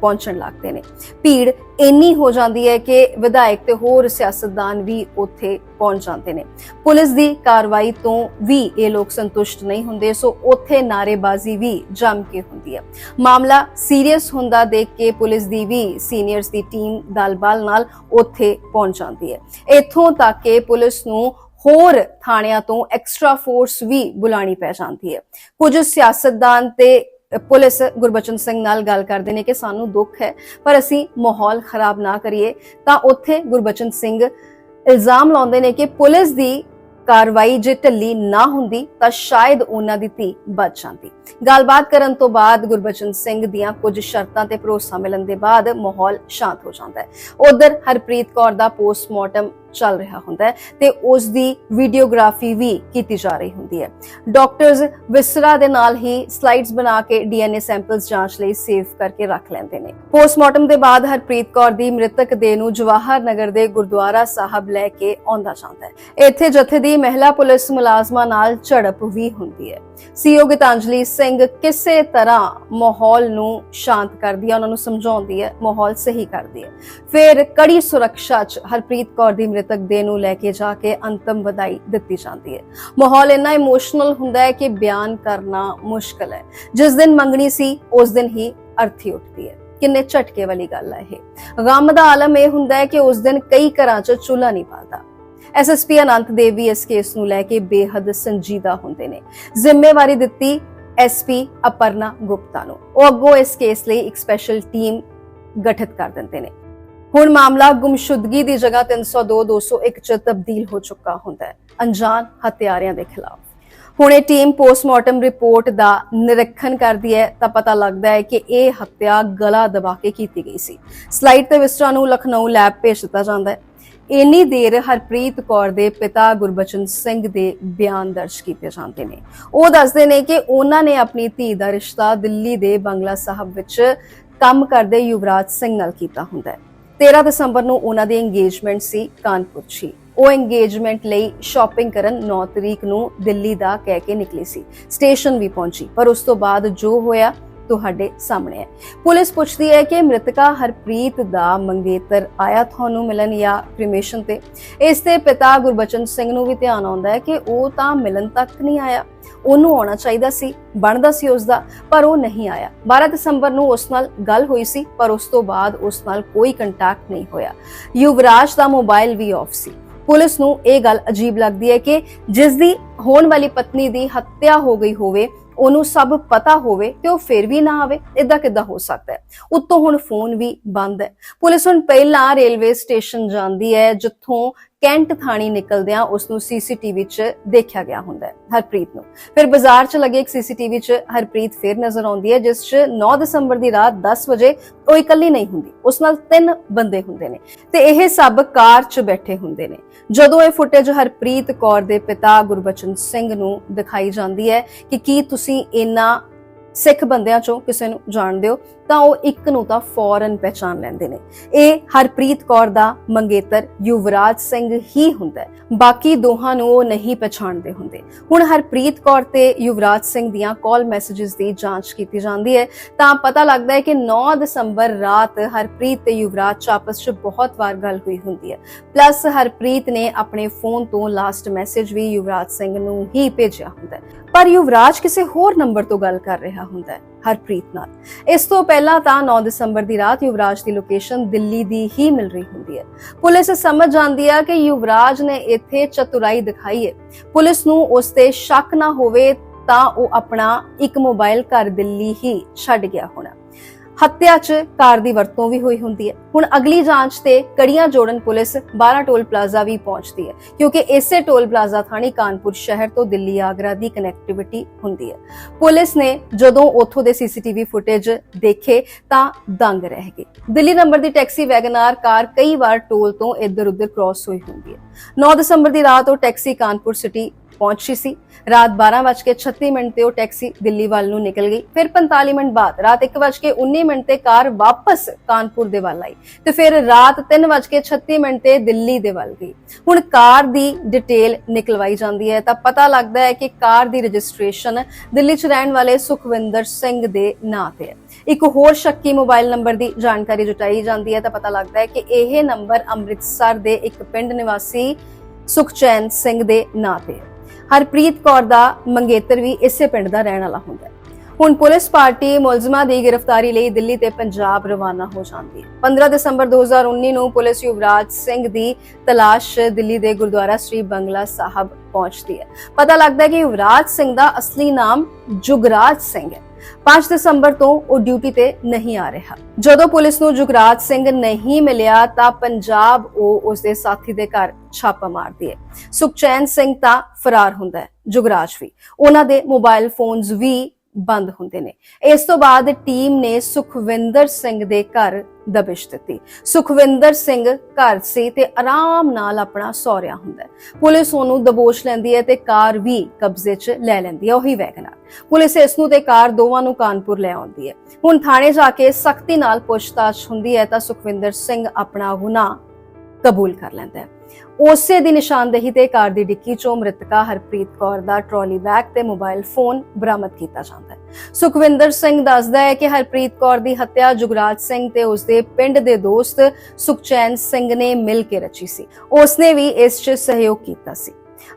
ਪਹੁੰਚਣ ਲੱਗਦੇ ਨੇ। ਭੀੜ ਇੰਨੀ ਹੋ ਜਾਂਦੀ ਹੈ ਕਿ ਵਿਧਾਇਕ ਤੇ ਹੋਰ ਸਿਆਸਤਦਾਨ ਵੀ ਉੱਥੇ ਪਹੁੰਚ ਜਾਂਦੇ ਨੇ। ਪੁਲਿਸ ਦੀ ਕਾਰਵਾਈ ਤੋਂ ਵੀ ਇਹ ਲੋਕ ਸੰਤੁਸ਼ਟ ਨਹੀਂ ਹੁੰਦੇ, ਸੋ ਉੱਥੇ ਨਾਰੇਬਾਜ਼ੀ ਵੀ ਜੰਮ ਕੇ ਹੁੰਦੀ ਹੈ। ਮਾਮਲਾ ਸੀਰੀਅਸ ਹੁੰਦਾ ਦੇਖ ਕੇ ਪੁਲਿਸ ਦੀ ਵੀ ਸੀਨੀਅਰਸ ਦੀ ਟੀਮ ਦਲਬਲ ਨਾਲ ਉੱਥੇ ਪਹੁੰਚ ਜਾਂਦੀ ਹੈ। ਇੱਥੋਂ ਤੱਕ ਕਿ ਪੁਲਿਸ ਨੂੰ ਹੋਰ ਥਾਣਿਆਂ ਤੋਂ ਐਕਸਟਰਾ ਫੋਰਸ ਵੀ ਬੁਲਾਣੀ ਪੈ ਜਾਂਦੀ ਹੈ। ਕੁਝ ਸਿਆਸਤਦਾਨ ਤੇ ਪੁਲਿਸ ਗੁਰਬਚਨ ਸਿੰਘ ਨਾਲ ਗੱਲ ਕਰਦੇ ਨੇ ਕਿ ਸਾਨੂੰ ਦੁੱਖ ਹੈ, ਪਰ ਅਸੀਂ ਮਾਹੌਲ ਖਰਾਬ ਨਾ ਕਰੀਏ, ਤਾਂ ਉੱਥੇ ਗੁਰਬਚਨ ਸਿੰਘ ਇਲਜ਼ਾਮ ਲਾਉਂਦੇ ਨੇ ਕਿ ਪੁਲਿਸ ਦੀ ਕਾਰਵਾਈ ਜੇ ਢਿੱਲੀ ਨਾ ਹੁੰਦੀ, ਤਾਂ ਸ਼ਾਇਦ ਉਹਨਾਂ ਦੀ ਧੀ ਬਚ ਜਾਂਦੀ। ਗੱਲਬਾਤ ਕਰਨ ਤੋਂ ਬਾਅਦ ਗੁਰਬਚਨ ਸਿੰਘ ਦੀਆਂ ਕੁਝ ਸ਼ਰਤਾਂ ਤੇ ਭਰੋਸਾ ਮਿਲਣ ਦੇ ਬਾਅਦ ਮਾਹੌਲ ਸ਼ਾਂਤ ਹੋ ਜਾਂਦਾ ਹੈ। ਉਧਰ ਹਰਪ੍ਰੀਤ ਕੌਰ ਦਾ ਪੋਸਟਮਾਰਟਮ ਚੱਲ ਰਿਹਾ ਹੁੰਦਾ ਹੈ ਤੇ ਉਸ ਦੀ ਵੀਡੀਓਗ੍ਰਾਫੀ ਵੀ ਕੀਤੀ ਜਾ ਰਹੀ ਹੁੰਦੀ ਹੈ। ਡਾਕਟਰਸ ਵਿਸਰਾ ਦੇ ਨਾਲ ਹੀ ਸਲਾਈਡਸ ਬਣਾ ਕੇ ਡੀਐਨਏ ਸੈਂਪਲਸ ਜਾਂਚ ਲਈ ਸੇਵ ਕਰਕੇ ਰੱਖ ਲੈਂਦੇ ਨੇ। ਪੋਸਟਮਾਰਟਮ ਦੇ ਬਾਅਦ ਹਰਪ੍ਰੀਤ ਕੌਰ ਦੀ ਮ੍ਰਿਤਕ ਦੇਹ ਨੂੰ ਜਵਾਹਰ ਨਗਰ ਦੇ ਗੁਰਦੁਆਰਾ ਸਾਹਿਬ ਲੈ ਕੇ ਆਉਂਦਾ ਜਾਂਦਾ ਹੈ। ਇੱਥੇ ਜਥੇ ਦੀ ਮਹਿਲਾ ਪੁਲਿਸ ਮੁਲਾਜ਼ਮਾਂ ਨਾਲ ਝੜਪ ਵੀ ਹੁੰਦੀ ਹੈ। ਸੀਓ ਗੀਤਾਂਜਲੀ ਸਿੰਘ ਕਿਸੇ ਤਰ੍ਹਾਂ ਮਾਹੌਲ ਨੂੰ ਸ਼ਾਂਤ ਕਰਦੀ ਹੈ, ਉਹਨਾਂ ਨੂੰ ਸਮਝਾਉਂਦੀ ਹੈ, ਮਾਹੌਲ ਸਹੀ ਕਰਦੀ ਹੈ। ਫਿਰ ਕੜੀ ਸੁਰੱਖਿਆ 'ਚ ਹਰਪ੍ਰੀਤ ਕੌਰ ਦੀ ਮ੍ਰਿਤਕ ਦੇਹ ਨੂੰ ਲੈ ਕੇ ਜਾ ਕੇ ਅੰਤਮ ਵਧਾਈ ਦਿੱਤੀ ਜਾਂਦੀ ਹੈ। ਮਾਹੌਲ ਇੰਨਾ ਇਮੋਸ਼ਨਲ ਹੁੰਦਾ ਹੈ ਕਿ ਬਿਆਨ ਕਰਨਾ ਮੁਸ਼ਕਲ ਹੈ। ਜਿਸ ਦਿਨ ਮੰਗਣੀ ਸੀ, ਉਸ ਦਿਨ ਹੀ ਅਰਥੀ ਉੱਠਦੀ ਹੈ। ਕਿੰਨੇ ਝਟਕੇ ਵਾਲੀ ਗੱਲ ਹੈ ਇਹ। ਗਮ ਦਾ ਆਲਮ ਇਹ ਹੁੰਦਾ ਹੈ ਕਿ ਉਸ ਦਿਨ ਕਈ ਘਰਾਂ 'ਚ ਚੁੱਲ੍ਹਾ ਨਹੀਂ ਪਾਦਾ ਐਸਐਸਪੀ ਅਨੰਤ ਦੇਵ ਵੀ ਇਸ ਕੇਸ ਨੂੰ ਲੈ ਕੇ ਬੇਹੱਦ ਸੰਜੀਦਾ ਹੁੰਦੇ ਨੇ। ਜ਼ਿੰਮੇਵਾਰੀ ਦਿੱਤੀ ਐਸਪੀ ਅਪਰਨਾ ਗੁਪਤਾ ਨੂੰ। ਉਹ ਅੱਗੋਂ ਇਸ ਕੇਸ ਲਈ ਇੱਕ ਸਪੈਸ਼ਲ ਟੀਮ ਗਠਿਤ ਕਰ ਦਿੰਦੇ ਨੇ। ਹੁਣ ਮਾਮਲਾ ਗੁੰਮਸ਼ੁਦਗੀ ਦੀ ਜਗ੍ਹਾ 302 201 ਚ ਤਬਦੀਲ ਹੋ ਚੁੱਕਾ ਹੁੰਦਾ ਹੈ। ਅਣਜਾਣ ਹਥਿਆਰਿਆਂ ਦੇ ਖਿਲਾਫ। ਹੁਣ ਇਹ ਟੀਮ ਪੋਸਟਮਾਰਟਮ ਰਿਪੋਰਟ ਦਾ ਨਿਰੀਖਣ ਕਰਦੀ ਹੈ ਤਾਂ ਪਤਾ ਲੱਗਦਾ ਹੈ ਕਿ ਇਹ ਹੱਤਿਆ ਗਲਾ ਦਬਾ ਕੇ ਕੀਤੀ ਗਈ ਸੀ। ਸਲਾਈਡ ਤੇ ਵਿਸਟਰਾ ਨੂੰ ਲਖਨਊ ਲੈਬ ਭੇਜ ਦਿੱਤਾ ਜਾਂਦਾ ਹੈ। ਇੰਨੀ ਦੇਰ ਹਰਪ੍ਰੀਤ ਕੌਰ ਦੇ ਪਿਤਾ ਗੁਰਬਚਨ ਸਿੰਘ ਦੇ ਬਿਆਨ ਦਰਜ ਕੀਤੇ ਜਾਂਦੇ ਨੇ। ਉਹ ਦੱਸਦੇ ਨੇ ਕਿ ਉਹਨਾਂ ਨੇ ਆਪਣੀ ਧੀ ਦਾ ਰਿਸ਼ਤਾ ਦਿੱਲੀ ਦੇ ਬੰਗਲਾ ਸਾਹਿਬ ਵਿੱਚ ਕੰਮ ਕਰਦੇ ਯੁਵਰਾਜ ਸਿੰਘ ਨਾਲ ਕੀਤਾ ਹੁੰਦਾ ਹੈ। 13 ਦਸੰਬਰ ਨੂੰ ਉਹਨਾਂ ਦੀ ਇੰਗੇਜਮੈਂਟ ਸੀ ਕਾਨਪੁਰ 'ਚ ਹੀ। ਉਹ ਇੰਗੇਜਮੈਂਟ ਲਈ ਸ਼ਾਪਿੰਗ ਕਰਨ 9 ਤਰੀਕ ਨੂੰ ਦਿੱਲੀ ਦਾ ਕਹਿ ਕੇ ਨਿਕਲੀ ਸੀ। ਸਟੇਸ਼ਨ ਵੀ ਪਹੁੰਚੀ, ਪਰ ਉਸ ਤੋਂ ਬਾਅਦ ਜੋ ਹੋਇਆ ਤੁਹਾਡੇ ਸਾਹਮਣੇ ਹੈ। ਪੁਲਿਸ ਪੁੱਛਦੀ ਹੈ ਕਿ ਮ੍ਰਿਤਕਾ ਹਰਪ੍ਰੀਤ ਦਾ ਮੰਗੇਤਰ ਆਇਆ ਤੁਹਾਨੂੰ ਮਿਲਣ ਜਾਂ ਕ੍ਰਿਮੇਸ਼ਨ ਤੇ? ਇਸ ਤੇ ਪਿਤਾ ਗੁਰਬਚਨ ਸਿੰਘ ਨੂੰ ਵੀ ਧਿਆਨ ਆਉਂਦਾ ਹੈ ਕਿ ਉਹ ਤਾਂ ਮਿਲਣ ਤੱਕ ਨਹੀਂ ਆਇਆ। ਉਹਨੂੰ ਆਉਣਾ ਚਾਹੀਦਾ ਸੀ, ਬਣਦਾ ਸੀ ਉਸ ਦਾ ਪਰ ਉਹ ਨਹੀਂ ਆਇਆ। 12 ਦਸੰਬਰ ਨੂੰ ਉਸ ਨਾਲ ਗੱਲ ਹੋਈ ਸੀ, ਪਰ ਉਸ ਤੋਂ ਬਾਅਦ ਉਸ ਨਾਲ ਕੋਈ ਕੰਟੈਕਟ ਨਹੀਂ ਹੋਇਆ। ਯੁਵਰਾਜ ਦਾ ਮੋਬਾਈਲ ਵੀ ਆਫ ਸੀ। ਪੁਲਿਸ ਨੂੰ ਇਹ ਗੱਲ ਅਜੀਬ ਲੱਗਦੀ ਹੈ ਕਿ ਜਿਸ ਦੀ ਹੋਣ ਵਾਲੀ ਪਤਨੀ ਦੀ ਹੱਤਿਆ ਹੋ ਗਈ ਹੋਵੇ ਉਹਨੂੰ ਸਭ ਪਤਾ ਹੋਵੇ ਤੇ ਉਹ ਫਿਰ ਵੀ ਨਾ ਆਵੇ ਇਦਾਂ ਕਿੱਦਾਂ ਹੋ ਸਕਦਾ ਹੈ? ਉੱਤੋਂ ਹੁਣ ਫੋਨ ਵੀ ਬੰਦ ਹੈ। ਪੁਲਿਸ ਹੁਣ ਪਹਿਲਾਂ ਰੇਲਵੇ ਸਟੇਸ਼ਨ ਜਾਂਦੀ ਹੈ, ਜਿੱਥੋਂ ਕੈਂਟ ਥਾਣੀ ਨਿਕਲਦਿਆਂ ਉਸ ਨੂੰ ਸੀਸੀਟੀਵੀ 'ਚ ਦੇਖਿਆ ਗਿਆ ਹੁੰਦਾ ਹੈ, ਹਰਪ੍ਰੀਤ ਨੂੰ। ਫਿਰ ਬਾਜ਼ਾਰ 'ਚ ਲੱਗੇ ਇੱਕ ਸੀਸੀਟੀਵੀ 'ਚ ਹਰਪ੍ਰੀਤ ਫਿਰ ਨਜ਼ਰ ਆਉਂਦੀ ਹੈ, ਜਿਸ 'ਚ 9 ਦਸੰਬਰ ਦੀ ਰਾਤ 10 ਵਜੇ ਉਹ ਇਕੱਲੀ ਨਹੀਂ ਹੁੰਦੀ, ਉਸ ਨਾਲ ਤਿੰਨ ਬੰਦੇ ਹੁੰਦੇ ਨੇ ਤੇ ਇਹ ਸਭ ਕਾਰ 'ਚ ਬੈਠੇ ਹੁੰਦੇ ਨੇ। ਜਦੋਂ ਇਹ ਫੁਟੇਜ ਹਰਪ੍ਰੀਤ ਕੌਰ ਦੇ ਪਿਤਾ ਗੁਰਬਚਨ ਸਿੰਘ ਨੂੰ ਦਿਖਾਈ ਜਾਂਦੀ ਹੈ ਕਿ ਕੀ ਤੁਸੀਂ ਇਹਨਾਂ ਸਿੱਖ ਬੰਦਿਆਂ ਚੋਂ ਕਿਸੇ ਨੂੰ ਜਾਣਦੇ ਹੋ ਤਾਂ ਉਹ ਇੱਕ ਨੂੰ ਤਾਂ ਫੌਰਨ ਪਹਿਚਾਨ ਲੈਂਦੇ ਨੇ। ਇਹ ਹਰਪ੍ਰੀਤ ਕੌਰ ਦਾ ਮੰਗੇਤਰ ਯੁਵਰਾਜ ਸਿੰਘ ਹੀ ਹੁੰਦਾ ਬਾਕੀ ਦੋਹਾਂ ਨੂੰ ਉਹ ਨਹੀਂ ਪਛਾਣਦੇ ਹੁੰਦੇ। ਹੁਣ ਹਰਪ੍ਰੀਤ ਕੌਰ ਤੇ ਯੁਵਰਾਜ ਸਿੰਘ ਦੀਆਂ ਕਾਲ ਮੈਸੇजेस ਦੀ ਜਾਂਚ ਕੀਤੀ ਜਾਂਦੀ ਹੈ। ਤਾਂ ਪਤਾ ਲੱਗਦਾ ਹੈ ਕਿ 9 ਦਸੰਬਰ ਰਾਤ ਹਰਪ੍ਰੀਤ ਤੇ ਯੁਵਰਾਜ 'ਚ ਆਪਸ 'ਚ ਬਹੁਤ ਵਾਰ ਗੱਲ ਹੋਈ ਹੁੰਦੀ ਹੈ। ਪਲੱਸ ਹਰਪ੍ਰੀਤ ਨੇ ਆਪਣੇ ਫੋਨ ਤੋਂ ਲਾਸਟ ਮੈਸੇਜ ਵੀ ਯੁਵਰਾਜ ਸਿੰਘ ਨੂੰ ਹੀ ਭੇਜਿਆ ਹੁੰਦਾ ਪਰ ਯੁਵਰਾਜ ਕਿਸੇ ਹੋਰ ਨੰਬਰ ਤੋਂ ਗੱਲ ਕਰ ਰਿਹਾ ਹੁੰਦਾ ਹੈ, ਹਰਪ੍ਰੀਤ ਨਾਲ। ਇਸ ਤੋਂ ਪਹਿਲਾਂ ਪਹਿਲਾਂ ਤਾਂ 9 ਦਸੰਬਰ ਦੀ ਰਾਤ ਯੁਵਰਾਜ ਦੀ ਲੋਕੇਸ਼ਨ ਦਿੱਲੀ ਦੀ ਹੀ ਮਿਲ ਰਹੀ ਹੁੰਦੀ ਹੈ। ਪੁਲਿਸ ਸਮਝ ਜਾਂਦੀ ਹੈ ਕਿ ਯੁਵਰਾਜ ਨੇ ਇੱਥੇ ਚਤੁਰਾਈ ਦਿਖਾਈ ਹੈ। ਪੁਲਿਸ ਨੂੰ ਉਸ ਤੇ ਸ਼ੱਕ ਨਾ ਹੋਵੇ ਤਾਂ ਉਹ ਆਪਣਾ ਇੱਕ ਮੋਬਾਈਲ ਘਰ ਦਿੱਲੀ ਹੀ ਛੱਡ ਗਿਆ ਹੋਣਾ। ਹੱਤਿਆ 'ਚ ਕਾਰ ਦੀ ਵਰਤੋਂ ਵੀ ਹੋਈ ਹੁੰਦੀ ਹੈ। ਹੁਣ ਅਗਲੀ ਜਾਂਚ ਤੇ ਕੜੀਆਂ ਜੋੜਨ ਪੁਲਿਸ 12 ਟੋਲ ਪਲਾਜ਼ਾ ਵੀ ਪਹੁੰਚਦੀ ਹੈ, ਕਿਉਂਕਿ ਇਸੇ ਟੋਲ ਪਲਾਜ਼ਾ ਥਾਣੀ ਕਾਨਪੁਰ ਸ਼ਹਿਰ ਤੋਂ ਦਿੱਲੀ ਆਗਰਾ ਦੀ ਕਨੈਕਟੀਵਿਟੀ ਹੁੰਦੀ ਹੈ। ਪੁਲਿਸ ਨੇ ਜਦੋਂ ਉੱਥੋਂ ਦੇ ਸੀਸੀਟੀਵੀ ਫੁਟੇਜ ਦੇਖੇ ਤਾਂ ਦੰਗ ਰਹਿ ਗਏ। ਦਿੱਲੀ ਨੰਬਰ ਦੀ ਟੈਕਸੀ ਵੈਗਨਾਰ ਕਾਰ ਕਈ ਵਾਰ ਟੋਲ ਤੋਂ ਇੱਧਰ-ਉੱਧਰ ਕ੍ਰਾਸ ਹੋਈ ਹੁੰਦੀ ਹੈ। 9 ਦਸੰਬਰ ਦੀ ਰਾਤ ਉਹ ਟੈਕਸੀ ਕਾਨਪੁਰ ਸਿਟੀ ਪਹੁੰਚੀ ਸੀ। ਰਾਤ 12:36 ਮਿੰਟ ਤੇ ਉਹ ਟੈਕਸੀ ਦਿੱਲੀ ਵੱਲ ਨੂੰ ਨਿਕਲ ਗਈ। ਫਿਰ 45 ਮਿੰਟ ਬਾਅਦ ਰਾਤ 1:19 ਮਿੰਟ ਤੇ ਕਾਰ ਵਾਪਸ ਕਾਨਪੁਰ ਦੇ ਵੱਲ ਆਈ ਤੇ ਫਿਰ ਰਾਤ 3:36 ਮਿੰਟ ਤੇ ਦਿੱਲੀ ਦੇ ਵੱਲ ਗਈ। ਹੁਣ ਕਾਰ ਦੀ ਡਿਟੇਲ ਨਿਕਲਵਾਈ ਜਾਂਦੀ ਹੈ ਤਾਂ ਪਤਾ ਲੱਗਦਾ ਹੈ ਕਿ ਕਾਰ ਦੀ ਰਜਿਸਟ੍ਰੇਸ਼ਨ ਦਿੱਲੀ 'ਚ ਰਹਿਣ ਵਾਲੇ ਸੁਖਵਿੰਦਰ ਸਿੰਘ ਦੇ ਨਾਂ ਤੇ ਹੈ। ਇੱਕ ਹੋਰ ਸ਼ੱਕੀ ਮੋਬਾਈਲ ਨੰਬਰ ਦੀ ਜਾਣਕਾਰੀ ਜੁਟਾਈ ਜਾਂਦੀ ਹੈ ਤਾਂ ਪਤਾ ਲੱਗਦਾ ਹੈ ਕਿ ਇਹ ਨੰਬਰ ਅੰਮ੍ਰਿਤਸਰ ਦੇ ਇੱਕ ਪਿੰਡ ਨਿਵਾਸੀ ਸੁਖਚੈਨ ਸਿੰਘ ਦੇ ਨਾਂ ਤੇ ਹੈ। ਹਰਪ੍ਰੀਤ ਕੌਰ ਦਾ ਮੰਗੇਤਰ ਵੀ ਇਸੇ ਪਿੰਡ ਦਾ ਰਹਿਣ ਵਾਲਾ ਹੁੰਦਾ ਹੈ। ਹੁਣ ਪੁਲਿਸ ਪਾਰਟੀ ਮੁਲਜ਼ਮਾਂ ਦੀ ਗ੍ਰਿਫਤਾਰੀ ਲਈ ਦਿੱਲੀ ਤੇ ਪੰਜਾਬ ਰਵਾਨਾ ਹੋ ਜਾਂਦੀ ਹੈ। 15 ਦਸੰਬਰ 2019 ਨੂੰ ਪੁਲਿਸ ਯੁਵਰਾਜ ਸਿੰਘ ਦੀ ਤਲਾਸ਼ ਦਿੱਲੀ ਦੇ ਗੁਰਦੁਆਰਾ ਸ੍ਰੀ ਬੰਗਲਾ ਸਾਹਿਬ ਪਹੁੰਚਦੀ ਹੈ। ਪਤਾ ਲੱਗਦਾ ਹੈ ਕਿ ਯੁਵਰਾਜ ਸਿੰਘ ਦਾ ਅਸਲੀ ਨਾਮ ਜੁਗਰਾਜ ਸਿੰਘ ਹੈ। 5 ਦਸੰਬਰ ਤੋਂ ਉਹ ਡਿਊਟੀ ਤੇ ਨਹੀਂ ਆ ਰਿਹਾ। ਜਦੋਂ ਪੁਲਿਸ ਨੂੰ ਜੁਗਰਾਜ ਸਿੰਘ ਨਹੀਂ ਮਿਲਿਆ, ਤਾਂ ਪੰਜਾਬ ਉਹ ਉਸਦੇ ਸਾਥੀ ਦੇ ਘਰ ਛਾਪਾ ਮਾਰਦੀ ਹੈ। ਸੁਖਚੈਨ ਸਿੰਘ ਤਾਂ ਫਰਾਰ ਹੁੰਦਾ ਹੈ, ਜੁਗਰਾਜ ਵੀ। ਉਹਨਾਂ ਦੇ ਮੋਬਾਈਲ ਫੋਨਸ ਵੀ ਬੰਦ ਹੁੰਦੇ ਨੇ। ਇਸ ਤੋਂ ਬਾਅਦ ਟੀਮ ਨੇ ਸੁਖਵਿੰਦਰ ਸਿੰਘ ਦੇ ਘਰ ਦਬਿਸ਼ ਦਿੱਤੀ। ਸੁਖਵਿੰਦਰ ਸਿੰਘ ਘਰ ਸੀ ਤੇ ਆਰਾਮ ਨਾਲ ਆਪਣਾ ਸੌ ਹੁੰਦਾ ਪੁਲਿਸ ਉਹਨੂੰ ਦਬੋਚ ਲੈਂਦੀ ਹੈ ਤੇ ਕਾਰ ਵੀ ਕਬਜ਼ੇ 'ਚ ਲੈ ਲੈਂਦੀ ਹੈ, ਉਹੀ ਵੈਗਨਰ ਪੁਲਿਸ ਇਸ ਨੂੰ ਤੇ ਕਾਰ ਦੋਵਾਂ ਨੂੰ ਕਾਨਪੁਰ ਲੈ ਆਉਂਦੀ ਹੈ। ਹੁਣ ਥਾਣੇ ਜਾ ਕੇ ਸਖਤੀ ਨਾਲ ਪੁੱਛਤਾਛ ਹੁੰਦੀ ਹੈ ਤਾਂ ਸੁਖਵਿੰਦਰ ਸਿੰਘ ਆਪਣਾ ਗੁਨਾਹ ਕਬੂਲ ਕਰ ਲੈਂਦਾ ਹੈ। ਉਸੇ ਦੀ ਨਿਸ਼ਾਨਦੇਹੀ ਤੇ ਕਾਰ ਦੀ ਡਿੱਕੀ ਚੋਂ ਮ੍ਰਿਤਕਾ ਹਰਪ੍ਰੀਤ ਕੌਰ ਦਾ ਟਰਾਲੀ ਬੈਗ ਤੇ ਮੋਬਾਈਲ ਫੋਨ ਬਰਾਮਦ ਕੀਤਾ ਜਾਂਦਾ ਹੈ। ਸੁਖਵਿੰਦਰ ਸਿੰਘ ਦੱਸਦਾ ਹੈ ਕਿ ਹਰਪ੍ਰੀਤ ਕੌਰ ਦੀ ਹੱਤਿਆ ਜੁਗਰਾਜ ਸਿੰਘ ਤੇ ਉਸਦੇ ਪਿੰਡ ਦੇ ਦੋਸਤ ਸੁਖਚੈਨ ਸਿੰਘ ਨੇ ਮਿਲ ਕੇ ਰਚੀ ਸੀ। ਉਸਨੇ ਵੀ ਇਸ 'ਚ ਸਹਿਯੋਗ ਕੀਤਾ ਸੀ।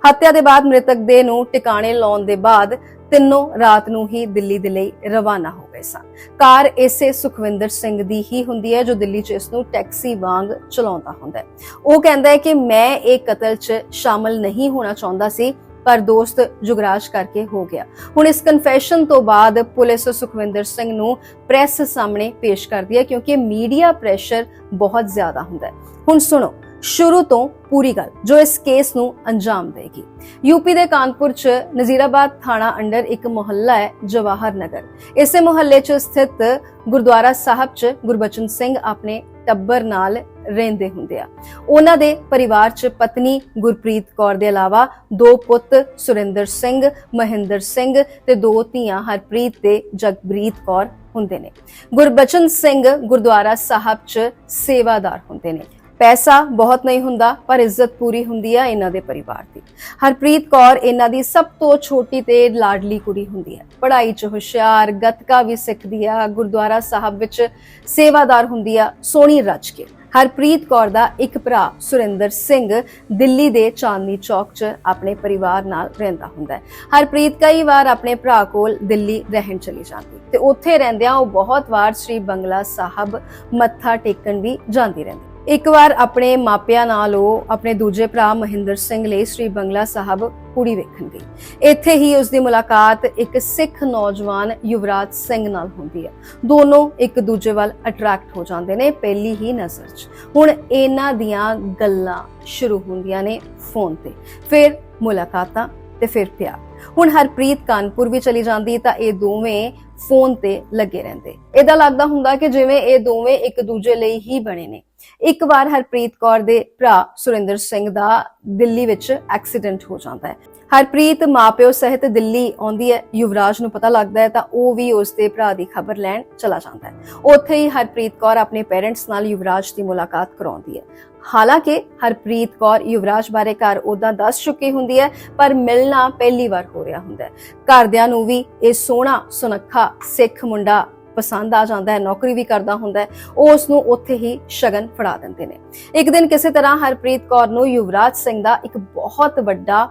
ਹੱਤਿਆ ਦੇ ਬਾਅਦ ਮ੍ਰਿਤਕ ਦੇ ਨੂੰ ਟਿਕਾਣੇ ਲਾਉਣ ਦੇ ਬਾਅਦ ਤਿੰਨੋਂ ਰਾਤ ਨੂੰ ਹੀ ਦਿੱਲੀ ਦੇ ਲਈ ਰਵਾਨਾ ਹੋ ਸਨ। ਕਾਰ ਇਸੇ ਸੁਖਵਿੰਦਰ ਸਿੰਘ ਦੀ ਹੀ ਹੁੰਦੀ ਹੈ, ਜੋ ਦਿੱਲੀ 'ਚ ਇਸ ਨੂੰ ਟੈਕਸੀ ਵਾਂਗ ਚਲਾਉਂਦਾ ਹੁੰਦਾ ਹੈ। ਉਹ ਕਹਿੰਦਾ ਹੈ ਕਿ ਮੈਂ ਇਹ ਕਤਲ 'ਚ ਸ਼ਾਮਲ ਨਹੀਂ ਹੋਣਾ ਚਾਹੁੰਦਾ ਸੀ, ਪਰ ਦੋਸਤ ਜੁਗਰਾਜ ਕਰਕੇ ਹੋ ਗਿਆ। ਹੁਣ ਇਸ ਕਨਫੈਸ਼ਨ ਤੋਂ ਬਾਅਦ ਪੁਲਿਸ ਸੁਖਵਿੰਦਰ ਸਿੰਘ ਨੂੰ ਪ੍ਰੈਸ ਸਾਹਮਣੇ ਪੇਸ਼ ਕਰਦੀ ਹੈ, ਕਿਉਂਕਿ ਮੀਡੀਆ ਪ੍ਰੈਸ਼ਰ ਬਹੁਤ ਜ਼ਿਆਦਾ ਹੁੰਦਾ ਹੈ। ਹੁਣ ਸੁਣੋ ਸ਼ੁਰੂ ਤੋਂ ਪੂਰੀ ਗੱਲ ਜੋ ਇਸ ਕੇਸ ਨੂੰ ਅੰਜਾਮ ਦੇਗੀ। ਯੂਪੀ ਦੇ ਕਾਨਪੁਰ ਚ ਨਜ਼ੀਰਾਬਾਦ ਥਾਣਾ ਅੰਡਰ ਇੱਕ ਮੁਹੱਲਾ ਹੈ, ਜਵਾਹਰ ਨਗਰ। ਇਸੇ ਮੁਹੱਲੇ ਚ ਸਥਿਤ ਗੁਰਦੁਆਰਾ ਸਾਹਿਬ ਚ ਗੁਰਬਚਨ ਸਿੰਘ ਆਪਣੇ ਟੱਬਰ ਨਾਲ ਰਹਿੰਦੇ ਹੁੰਦੇ ਆ। ਉਹਨਾਂ ਦੇ ਪਰਿਵਾਰ ਚ ਪਤਨੀ ਗੁਰਪ੍ਰੀਤ ਕੌਰ ਦੇ ਇਲਾਵਾ ਦੋ ਪੁੱਤ ਸੁਰਿੰਦਰ ਸਿੰਘ, ਮਹਿੰਦਰ ਸਿੰਘ ਤੇ ਦੋ ਧੀਆਂ ਹਰਪ੍ਰੀਤ ਤੇ ਜਗਪ੍ਰੀਤ ਕੌਰ ਹੁੰਦੇ ਨੇ। ਗੁਰਬਚਨ ਸਿੰਘ ਗੁਰਦੁਆਰਾ ਸਾਹਿਬ 'ਚ ਸੇਵਾਦਾਰ ਹੁੰਦੇ ਨੇ। ਪੈਸਾ ਬਹੁਤ ਨਹੀਂ ਹੁੰਦਾ, ਪਰ ਇੱਜ਼ਤ ਪੂਰੀ ਹੁੰਦੀ ਆ ਇਹਨਾਂ ਦੇ ਪਰਿਵਾਰ ਦੀ। ਹਰਪ੍ਰੀਤ ਕੌਰ ਇਹਨਾਂ ਦੀ ਸਭ ਤੋਂ ਛੋਟੀ ਤੇ ਲਾਡਲੀ ਕੁੜੀ ਹੁੰਦੀ ਹੈ। ਪੜ੍ਹਾਈ 'ਚ ਹੁਸ਼ਿਆਰ, ਗੱਤਕਾ ਵੀ ਸਿੱਖਦੀ ਆ, ਗੁਰਦੁਆਰਾ ਸਾਹਿਬ ਵਿੱਚ ਸੇਵਾਦਾਰ ਹੁੰਦੀ ਆ, ਸੋਹਣੀ ਰਚ ਕੇ। ਹਰਪ੍ਰੀਤ ਕੌਰ ਦਾ ਇੱਕ ਭਰਾ ਸੁਰਿੰਦਰ ਸਿੰਘ ਦਿੱਲੀ ਦੇ ਚਾਂਦਨੀ ਚੌਕ 'ਚ ਆਪਣੇ ਪਰਿਵਾਰ ਨਾਲ ਰਹਿੰਦਾ ਹੁੰਦਾ ਹੈ। ਹਰਪ੍ਰੀਤ ਕਈ ਵਾਰ ਆਪਣੇ ਭਰਾ ਕੋਲ ਦਿੱਲੀ ਰਹਿਣ ਚਲੀ ਜਾਂਦੀ ਤੇ ਉੱਥੇ ਰਹਿੰਦਿਆਂ ਉਹ ਬਹੁਤ ਵਾਰ ਸ੍ਰੀ ਬੰਗਲਾ ਸਾਹਿਬ ਮੱਥਾ ਟੇਕਣ ਵੀ ਜਾਂਦੀ ਰਹਿੰਦੀ ਇੱਕ ਵਾਰ ਆਪਣੇ ਮਾਪਿਆਂ ਨਾਲ ਉਹ ਆਪਣੇ ਦੂਜੇ ਭਰਾ ਮਹਿੰਦਰ ਸਿੰਘ ਲਈ ਸ੍ਰੀ ਬੰਗਲਾ ਸਾਹਿਬ ਕੁੜੀ ਵੇਖਣ ਗਈ। ਇੱਥੇ ਹੀ ਉਸ ਦੀ ਮੁਲਾਕਾਤ ਇੱਕ ਸਿੱਖ ਨੌਜਵਾਨ ਯੁਵਰਾਜ ਸਿੰਘ ਨਾਲ ਹੁੰਦੀ ਹੈ। ਦੋਨੋਂ ਇੱਕ ਦੂਜੇ ਵੱਲ ਅਟਰੈਕਟ ਹੋ ਜਾਂਦੇ ਨੇ ਪਹਿਲੀ ਹੀ ਨਜ਼ਰ 'ਚ। ਹੁਣ ਇਹਨਾਂ ਦੀਆਂ ਗੱਲਾਂ ਸ਼ੁਰੂ ਹੁੰਦੀਆਂ ਨੇ ਫੋਨ ਤੇ। ਫਿਰ ਮੁਲਾਕਾਤਾਂ ਤੇ ਫਿਰ ਪਿਆਰ। ਹੁਣ ਹਰਪ੍ਰੀਤ ਕਾਨਪੁਰ ਵੀ ਚਲੀ ਜਾਂਦੀ ਤਾਂ ਇਹ ਦੋਵੇਂ ਫੋਨ ਤੇ ਲੱਗੇ ਰਹਿੰਦੇ। ਇਹਦਾ ਲੱਗਦਾ ਹੁੰਦਾ ਕਿ ਜਿਵੇਂ ਇਹ ਦੋਵੇਂ ਇੱਕ ਦੂਜੇ ਲਈ ਹੀ ਬਣੇ ਨੇ। ਇੱਕ ਵਾਰ ਹਰਪ੍ਰੀਤ ਕੌਰ ਦੇ ਭਰਾ ਸੁਰਿੰਦਰ ਸਿੰਘ ਦਾ ਦਿੱਲੀ ਵਿੱਚ ਐਕਸੀਡੈਂਟ ਹੋ ਜਾਂਦਾ ਹੈ। ਹਰਪ੍ਰੀਤ ਮਾਪਿਓ ਸਹਿਤ ਦਿੱਲੀ ਆਉਂਦੀ ਹੈ, ਯੁਵਰਾਜ ਨੂੰ ਪਤਾ ਲੱਗਦਾ ਹੈ ਤਾਂ ਉਹ ਵੀ ਉਸ ਦੇ ਭਰਾ ਦੀ ਖਬਰ ਲੈਣ ਚਲਾ ਜਾਂਦਾ ਹੈ। ਉੱਥੇ ਹੀ ਹਰਪ੍ਰੀਤ ਕੌਰ ਆਪਣੇ ਪੇਰੈਂਟਸ ਨਾਲ ਯੁਵਰਾਜ ਦੀ ਮੁਲਾਕਾਤ ਕਰਾਉਂਦੀ ਹੈ। ਹਾਲਾਂਕਿ ਹਰਪ੍ਰੀਤ ਕੌਰ ਯੁਵਰਾਜ ਬਾਰੇ ਘਰ ਉਦਾਂ ਦੱਸ ਚੁੱਕੀ ਹੁੰਦੀ ਹੈ, ਪਰ ਮਿਲਣਾ ਪਹਿਲੀ ਵਾਰ ਹੋ ਰਿਹਾ ਹੁੰਦਾ ਹੈ। ਘਰਦਿਆਂ ਨੂੰ ਵੀ ਇਹ ਸੋਹਣਾ ਸੁਨੱਖਾ ਸਿੱਖ ਮੁੰਡਾ ਪਸੰਦ ਆ ਜਾਂਦਾ ਹੈ, ਨੌਕਰੀ ਵੀ ਕਰਦਾ ਹੁੰਦਾ ਹੈ ਉਹ ਉਸ ਨੂੰ ਉੱਥੇ ਹੀ ਸ਼ਗਨ ਫੜਾ ਦਿੰਦੇ ਨੇ। ਇੱਕ ਦਿਨ ਕਿਸੇ ਤਰ੍ਹਾਂ ਹਰਪ੍ਰੀਤ ਕੌਰ ਨੂੰ ਯੁਵਰਾਜ ਸਿੰਘ ਦਾ ਇੱਕ ਬਹੁਤ ਵੱਡਾ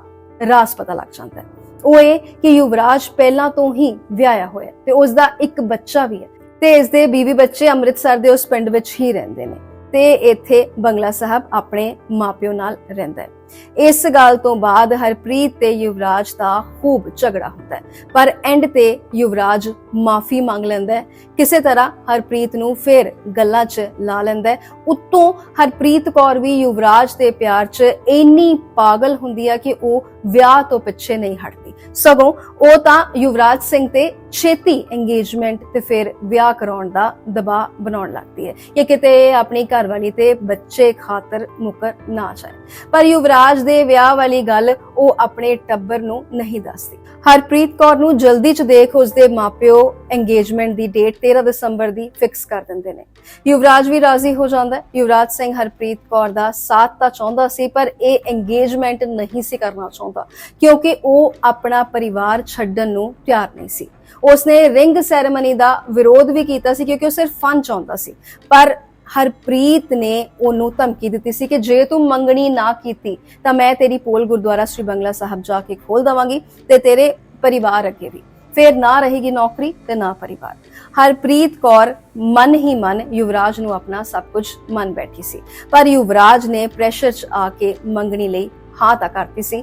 ਰਾਜ਼ ਪਤਾ ਲੱਗ ਜਾਂਦਾ ਹੈ। ਉਹ ਇਹ ਕਿ ਯੁਵਰਾਜ ਪਹਿਲਾਂ ਤੋਂ ਹੀ ਵਿਆਹਿਆ ਹੋਇਆ ਤੇ ਉਸ ਦਾ ਇੱਕ ਬੱਚਾ ਵੀ ਹੈ ਤੇ ਇਸ ਦੇ ਬੀਵੀ ਬੱਚੇ ਅੰਮ੍ਰਿਤਸਰ ਦੇ ਉਸ ਪਿੰਡ ਵਿੱਚ ਹੀ ਰਹਿੰਦੇ ਨੇ। ਤੇ ਇੱਥੇ ਬੰਗਲਾ ਸਾਹਿਬ ਆਪਣੇ ਮਾਪਿਓ ਨਾਲ ਰਹਿੰਦਾ ਹੈ। ਇਸ ਗੱਲ ਤੋਂ ਬਾਅਦ ਹਰਪ੍ਰੀਤ ਤੇ ਯੁਵਰਾਜ ਦਾ ਖੂਬ ਝਗੜਾ ਹੁੰਦਾ ਹੈ। ਪਰ ਐਂਡ ਤੇ ਯੁਵਰਾਜ ਮਾਫੀ ਮੰਗ ਲੈਂਦਾ ਹੈ। ਕਿਸੇ ਤਰ੍ਹਾਂ ਹਰਪ੍ਰੀਤ ਨੂੰ ਫਿਰ ਗੱਲਾਂ 'ਚ ਲਾ ਲੈਂਦਾ ਹੈ। ਉੱਤੋਂ ਹਰਪ੍ਰੀਤ ਕੌਰ ਵੀ ਯੁਵਰਾਜ ਦੇ ਪਿਆਰ 'ਚ ਇੰਨੀ ਪਾਗਲ ਹੁੰਦੀ ਹੈ ਕਿ ਉਹ ਵਿਆਹ ਤੋਂ ਪਿੱਛੇ ਨਹੀਂ ਹਟਦੀ। ਸਗੋਂ ਉਹ ਤਾਂ ਯੁਵਰਾਜ ਸਿੰਘ ਤੇ ਛੇਤੀ ਇੰਗੇਜਮੈਂਟ ਤੇ ਫਿਰ ਵਿਆਹ ਕਰਾਉਣ ਦਾ ਦਬਾਅ ਬਣਾਉਣ ਲੱਗਦੀ ਹੈ ਕਿ ਕਿਤੇ ਆਪਣੀ ਘਰਵਾਲੀ ਤੇ ਬੱਚੇ ਖਾਤਰ ਮੁਕਰ ਨਾ ਜਾਏ ਪਰ ਯੁਵਰਾਜ ਦੇ ਵਿਆਹ ਵਾਲੀ ਗੱਲ ਉਹ ਆਪਣੇ ਟੱਬਰ ਨੂੰ ਨਹੀਂ ਦੱਸਦੀ। ਹਰਪ੍ਰੀਤ ਕੌਰ ਨੂੰ ਜਲਦੀ ਚ ਦੇਖ ਉਸਦੇ ਮਾਪਿਓ ਐਂਗੇਜ਼ਮੈਂਟ ਦੀ ਡੇਟ 13 ਦਸੰਬਰ ਦੀ ਫਿਕਸ ਕਰ ਦਿੰਦੇ ਨੇ। ਯੁਵਰਾਜ ਵੀ ਰਾਜ਼ੀ ਹੋ ਜਾਂਦਾ ਹੈ। ਯੁਵਰਾਜ ਸਿੰਘ ਹਰਪ੍ਰੀਤ ਕੌਰ ਦਾ ਸਾਥ ਤਾਂ ਚਾਹੁੰਦਾ ਸੀ, ਪਰ ਇਹ ਐਂਗੇਜ਼ਮੈਂਟ ਨਹੀਂ ਸੀ ਕਰਨਾ ਚਾਹੁੰਦਾ, ਕਿਉਂਕਿ ਉਹ ਆਪਣਾ ਪਰਿਵਾਰ ਛੱਡਣ ਨੂੰ ਤਿਆਰ ਨਹੀਂ ਸੀ। ਉਸਨੇ ਰਿੰਗ ਸੈਰੇਮਨੀ ਦਾ ਵਿਰੋਧ ਵੀ ਕੀਤਾ ਸੀ, ਕਿਉਂਕਿ ਉਹ ਸਿਰਫ ਫਨ ਚਾਹੁੰਦਾ ਸੀ। ਪਰ ਹਰਪ੍ਰੀਤ ਨੇ ਉਹਨੂੰ ਧਮਕੀ ਦਿੱਤੀ ਸੀ ਕਿ ਜੇ ਤੂੰ ਮੰਗਣੀ ਨਾ ਕੀਤੀ, ਤਾਂ ਮੈਂ ਤੇਰੀ ਪੋਲ ਗੁਰਦੁਆਰਾ ਸ੍ਰੀ ਬੰਗਲਾ ਸਾਹਿਬ ਜਾ ਕੇ ਖੋਲ ਦਵਾਂਗੀ ਤੇ ਤੇਰੇ ਪਰਿਵਾਰ ਅੱਗੇ ਵੀ। ਫਿਰ ਨਾ ਰਹੇਗੀ ਨੌਕਰੀ ਤੇ ਨਾ ਪਰਿਵਾਰ। ਹਰਪ੍ਰੀਤ ਕੌਰ ਮਨ ਹੀ ਮਨ ਯੁਵਰਾਜ ਨੂੰ ਆਪਣਾ ਸਭ ਕੁਝ ਮੰਨ ਬੈਠੀ ਸੀ। ਪਰ ਯੁਵਰਾਜ ਨੇ ਪ੍ਰੈਸ਼ਰ 'ਚ ਆ ਕੇ ਮੰਗਣੀ ਲਈ ਹਾਂ ਤਾਂ ਕਰਤੀ ਸੀ।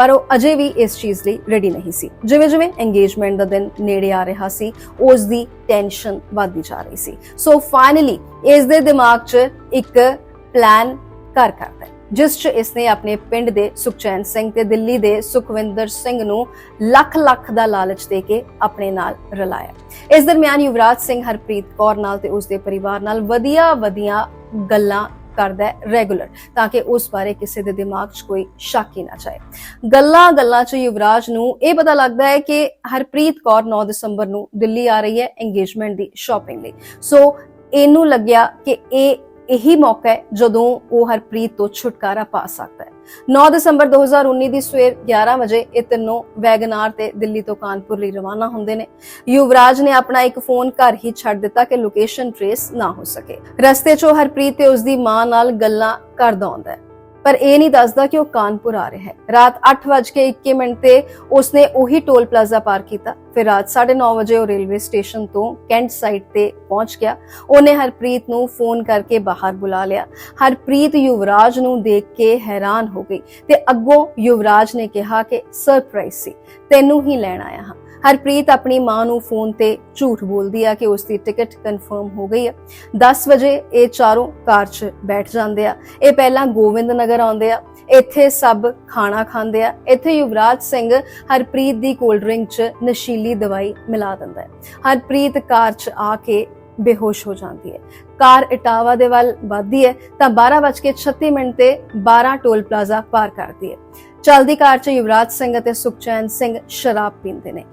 ਪਰ ਉਹ ਅਜੇ ਵੀ ਇਸ ਚੀਜ਼ ਲਈ ਰੈਡੀ ਨਹੀਂ ਸੀ। ਜਿਵੇਂ ਜਿਵੇਂ ਇੰਗੇਜਮੈਂਟ ਦਾ ਦਿਨ ਨੇੜੇ ਆ ਰਿਹਾ ਸੀ ਉਸ ਦੀ ਟੈਨਸ਼ਨ ਵੱਧਦੀ ਜਾ ਰਹੀ ਸੀ। ਸੋ ਫਾਈਨਲੀ ਇਸ ਦੇ ਦਿਮਾਗ 'ਚ ਇੱਕ ਪਲਾਨ ਕਰ ਕਰਦਾ ਹੈ, ਜਿਸ 'ਚ ਇਸਨੇ ਆਪਣੇ ਪਿੰਡ ਦੇ ਸੁਖਚੈਨ ਸਿੰਘ ਤੇ ਦਿੱਲੀ ਦੇ ਸੁਖਵਿੰਦਰ ਸਿੰਘ ਨੂੰ ਲੱਖ ਲੱਖ ਦਾ ਲਾਲਚ ਦੇ ਕੇ ਆਪਣੇ ਨਾਲ ਰਲਾਇਆ। ਇਸ ਦਰਮਿਆਨ ਯੁਵਰਾਜ ਸਿੰਘ ਹਰਪ੍ਰੀਤ ਕੌਰ ਨਾਲ ਤੇ ਉਸ ਦੇ ਪਰਿਵਾਰ ਨਾਲ ਵਧੀਆ ਵਧੀਆ ਗੱਲਾਂ ਕਰਦਾ ਹੈ ਰੈਗੂਲਰ ਤਾਂ ਕਿ ਉਸ ਬਾਰੇ ਕਿਸੇ ਦੇ ਦਿਮਾਗ 'ਚ ਕੋਈ ਸ਼ੱਕ ਹੀ ਨਾ ਜਾਏ। ਗੱਲਾਂ ਗੱਲਾਂ 'ਚ ਯੁਵਰਾਜ ਨੂੰ ਇਹ ਪਤਾ ਲੱਗਦਾ ਹੈ ਕਿ ਹਰਪ੍ਰੀਤ ਕੌਰ 9 ਦਸੰਬਰ ਨੂੰ ਦਿੱਲੀ ਆ ਰਹੀ ਹੈ ਇੰਗੇਜਮੈਂਟ ਦੀ ਸ਼ਾਪਿੰਗ ਲਈ। ਸੋ ਇਹਨੂੰ ਲੱਗਿਆ ਕਿ ਇਹ ਇਹੀ ਮੌਕਾ ਹੈ ਜਦੋਂ ਉਹ ਹਰਪ੍ਰੀਤ ਤੋਂ ਛੁਟਕਾਰਾ ਪਾ ਸਕਦਾ ਹੈ। 9 ਦਸੰਬਰ 2019 ਦੀ ਸਵੇਰ 11 ਵਜੇ ਇਹ ਤਿੰਨੋਂ ਵੈਗਨਾਰ ਤੇ ਦਿੱਲੀ ਤੋਂ ਕਾਨਪੁਰ ਲਈ ਰਵਾਨਾ ਹੁੰਦੇ ਨੇ। ਯੁਵਰਾਜ ਨੇ ਆਪਣਾ ਇੱਕ ਫੋਨ ਘਰ ਹੀ ਛੱਡ ਦਿੱਤਾ ਕਿ ਲੋਕੇਸ਼ਨ ਟ੍ਰੇਸ ਨਾ ਹੋ ਸਕੇ। ਰਸਤੇ 'ਚੋਂ ਹਰਪ੍ਰੀਤ ਤੇ ਉਸਦੀ ਮਾਂ ਨਾਲ ਗੱਲਾਂ ਕਰਦਾ ਆਉਂਦਾ ਹੈ। ਪਰ ਇਹ ਨਹੀਂ ਦੱਸਦਾ ਕਿ ਉਹ ਕਾਨਪੁਰ ਆ ਰਿਹਾ ਹੈ। ਰਾਤ 8:21 ਮਿੰਟ ਤੇ ਉਸਨੇ ਉਹੀ ਟੋਲ ਪਲਾਜ਼ਾ ਪਾਰ ਕੀਤਾ। ਫਿਰ ਰਾਤ 9:30 ਵਜੇ ਉਹ ਰੇਲਵੇ ਸਟੇਸ਼ਨ ਤੋਂ ਕੈਂਟ ਸਾਈਡ ਤੇ ਪਹੁੰਚ ਗਿਆ। ਉਹਨੇ ਹਰਪ੍ਰੀਤ ਨੂੰ ਫੋਨ ਕਰਕੇ ਬਾਹਰ ਬੁਲਾ ਲਿਆ। ਹਰਪ੍ਰੀਤ ਯੁਵਰਾਜ ਨੂੰ ਦੇਖ ਕੇ ਹੈਰਾਨ ਹੋ ਗਈ ਤੇ ਅੱਗੋਂ ਯੁਵਰਾਜ ਨੇ ਕਿਹਾ ਕਿ ਸਰਪ੍ਰਾਈਜ਼ ਸੀ, ਤੈਨੂੰ ਹੀ ਲੈਣ ਆਇਆ ਹਾਂ। ਹਰਪ੍ਰੀਤ ਆਪਣੀ ਮਾਂ ਨੂੰ ਫੋਨ ਤੇ ਝੂਠ ਬੋਲਦੀ ਆ ਕਿ ਉਸ ਦੀ ਟਿਕਟ ਕਨਫਰਮ ਹੋ ਗਈ ਹੈ 10 ਵਜੇ ਇਹ ਚਾਰੋਂ ਕਾਰ 'ਚ ਬੈਠ ਜਾਂਦੇ ਆ। ਇਹ ਪਹਿਲਾਂ ਗੋਬਿੰਦ ਨਗਰ ਆਉਂਦੇ ਆ। ਇੱਥੇ ਸਭ ਖਾਣਾ ਖਾਂਦੇ ਆ। ਇੱਥੇ ਯੁਵਰਾਜ ਸਿੰਘ ਹਰਪ੍ਰੀਤ ਦੀ ਕੋਲਡ ਡਰਿੰਕ 'ਚ ਨਸ਼ੀਲੀ ਦਵਾਈ ਮਿਲਾ ਦਿੰਦਾ ਹੈ। ਹਰਪ੍ਰੀਤ ਕਾਰ 'ਚ ਆ ਕੇ ਬੇਹੋਸ਼ ਹੋ ਜਾਂਦੀ ਹੈ। ਕਾਰ ਇਟਾਵਾ ਦੇ ਵੱਲ ਵੱਧਦੀ ਹੈ ਤਾਂ 12:36 ਮਿੰਟ ਤੇ 12 ਟੋਲ ਪਲਾਜ਼ਾ ਪਾਰ ਕਰਦੀ ਹੈ। ਚਲਦੀ ਕਾਰ 'ਚ ਯੁਵਰਾਜ ਸਿੰਘ ਅਤੇ ਸੁਖਚੈਨ ਸਿੰਘ ਸ਼ਰਾਬ ਪੀਂਦੇ ਨੇ।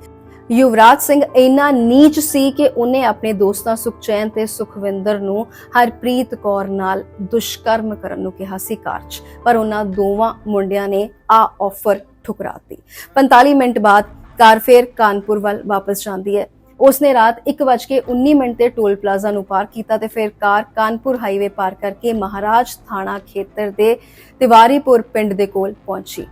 ਯੁਵਰਾਜ ਸਿੰਘ ਇੰਨਾ ਨੀਚ ਸੀ ਕਿ ਉਹਨੇ ਆਪਣੇ ਦੋਸਤਾਂ ਸੁਖਚੈਨ ਤੇ ਸੁਖਵਿੰਦਰ ਨੂੰ ਹਰਪ੍ਰੀਤ ਕੌਰ ਨਾਲ ਦੁਸ਼ਕਰਮ ਕਰਨ ਨੂੰ ਕਿਹਾ ਸੀ ਕਾਰ 'ਚ ਪਰ ਉਹਨਾਂ ਦੋਵਾਂ ਮੁੰਡਿਆਂ ਨੇ ਆ ਆਫਰ ਠੁਕਰਾਤੀ। 45 ਮਿੰਟ ਬਾਅਦ ਕਾਰ ਫੇਰ ਕਾਨਪੁਰ ਵੱਲ ਵਾਪਸ ਜਾਂਦੀ ਹੈ। ਉਸਨੇ ਰਾਤ 1:19 ਮਿੰਟ ਤੇ ਟੋਲ ਪਲਾਜ਼ਾ ਨੂੰ ਪਾਰ ਕੀਤਾ ਤੇ ਫਿਰ ਕਾਰ ਕਾਨਪੁਰ ਹਾਈਵੇ ਪਾਰ ਕਰਕੇ ਮਹਾਰਾਜ ਥਾਣਾ ਖੇਤਰ ਦੇ ਤਿਵਾਰੀਪੁਰ ਪਿੰਡ ਦੇ ਕੋਲ ਪਹੁੰਚੀ।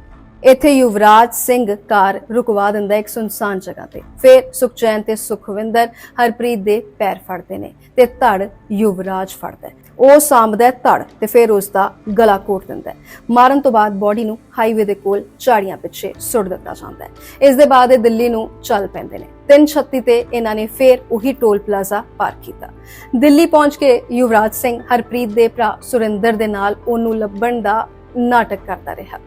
ਇੱਥੇ ਯੁਵਰਾਜ ਸਿੰਘ ਕਾਰ ਰੁਕਵਾ ਦਿੰਦਾ ਇੱਕ ਸੁਨਸਾਨ ਜਗ੍ਹਾ ਤੇ। ਫਿਰ ਸੁਖਚੈਨ ਤੇ ਸੁਖਵਿੰਦਰ ਹਰਪ੍ਰੀਤ ਦੇ ਪੈਰ ਫੜਦੇ ਨੇ ਤੇ ਧੜ ਯੁਵਰਾਜ ਫੜਦਾ ਉਹ ਸਾਂਭਦਾ ਧੜ ਤੇ ਫਿਰ ਉਸ ਦਾ ਗਲਾ ਕੋਟ ਦਿੰਦਾ ਮਾਰਨ ਤੋਂ ਬਾਅਦ ਬੋਡੀ ਨੂੰ ਹਾਈਵੇ ਦੇ ਕੋਲ ਝਾੜੀਆਂ ਪਿੱਛੇ ਸੁੱਟ ਦਿੱਤਾ ਜਾਂਦਾ ਹੈ। ਇਸ ਦੇ ਬਾਅਦ ਇਹ ਦਿੱਲੀ ਨੂੰ ਚੱਲ ਪੈਂਦੇ ਨੇ। 336 ਤੇ ਇਹਨਾਂ ਨੇ ਫਿਰ ਉਹੀ ਟੋਲ ਪਲਾਜ਼ਾ ਪਾਰ ਕੀਤਾ। ਦਿੱਲੀ ਪਹੁੰਚ ਕੇ ਯੁਵਰਾਜ ਸਿੰਘ ਹਰਪ੍ਰੀਤ ਦੇ ਭਰਾ ਸੁਰਿੰਦਰ ਦੇ ਨਾਲ ਉਹਨੂੰ ਲੱਭਣ ਦਾ ਨਾਟਕ ਕਰਦਾ ਰਿਹਾ।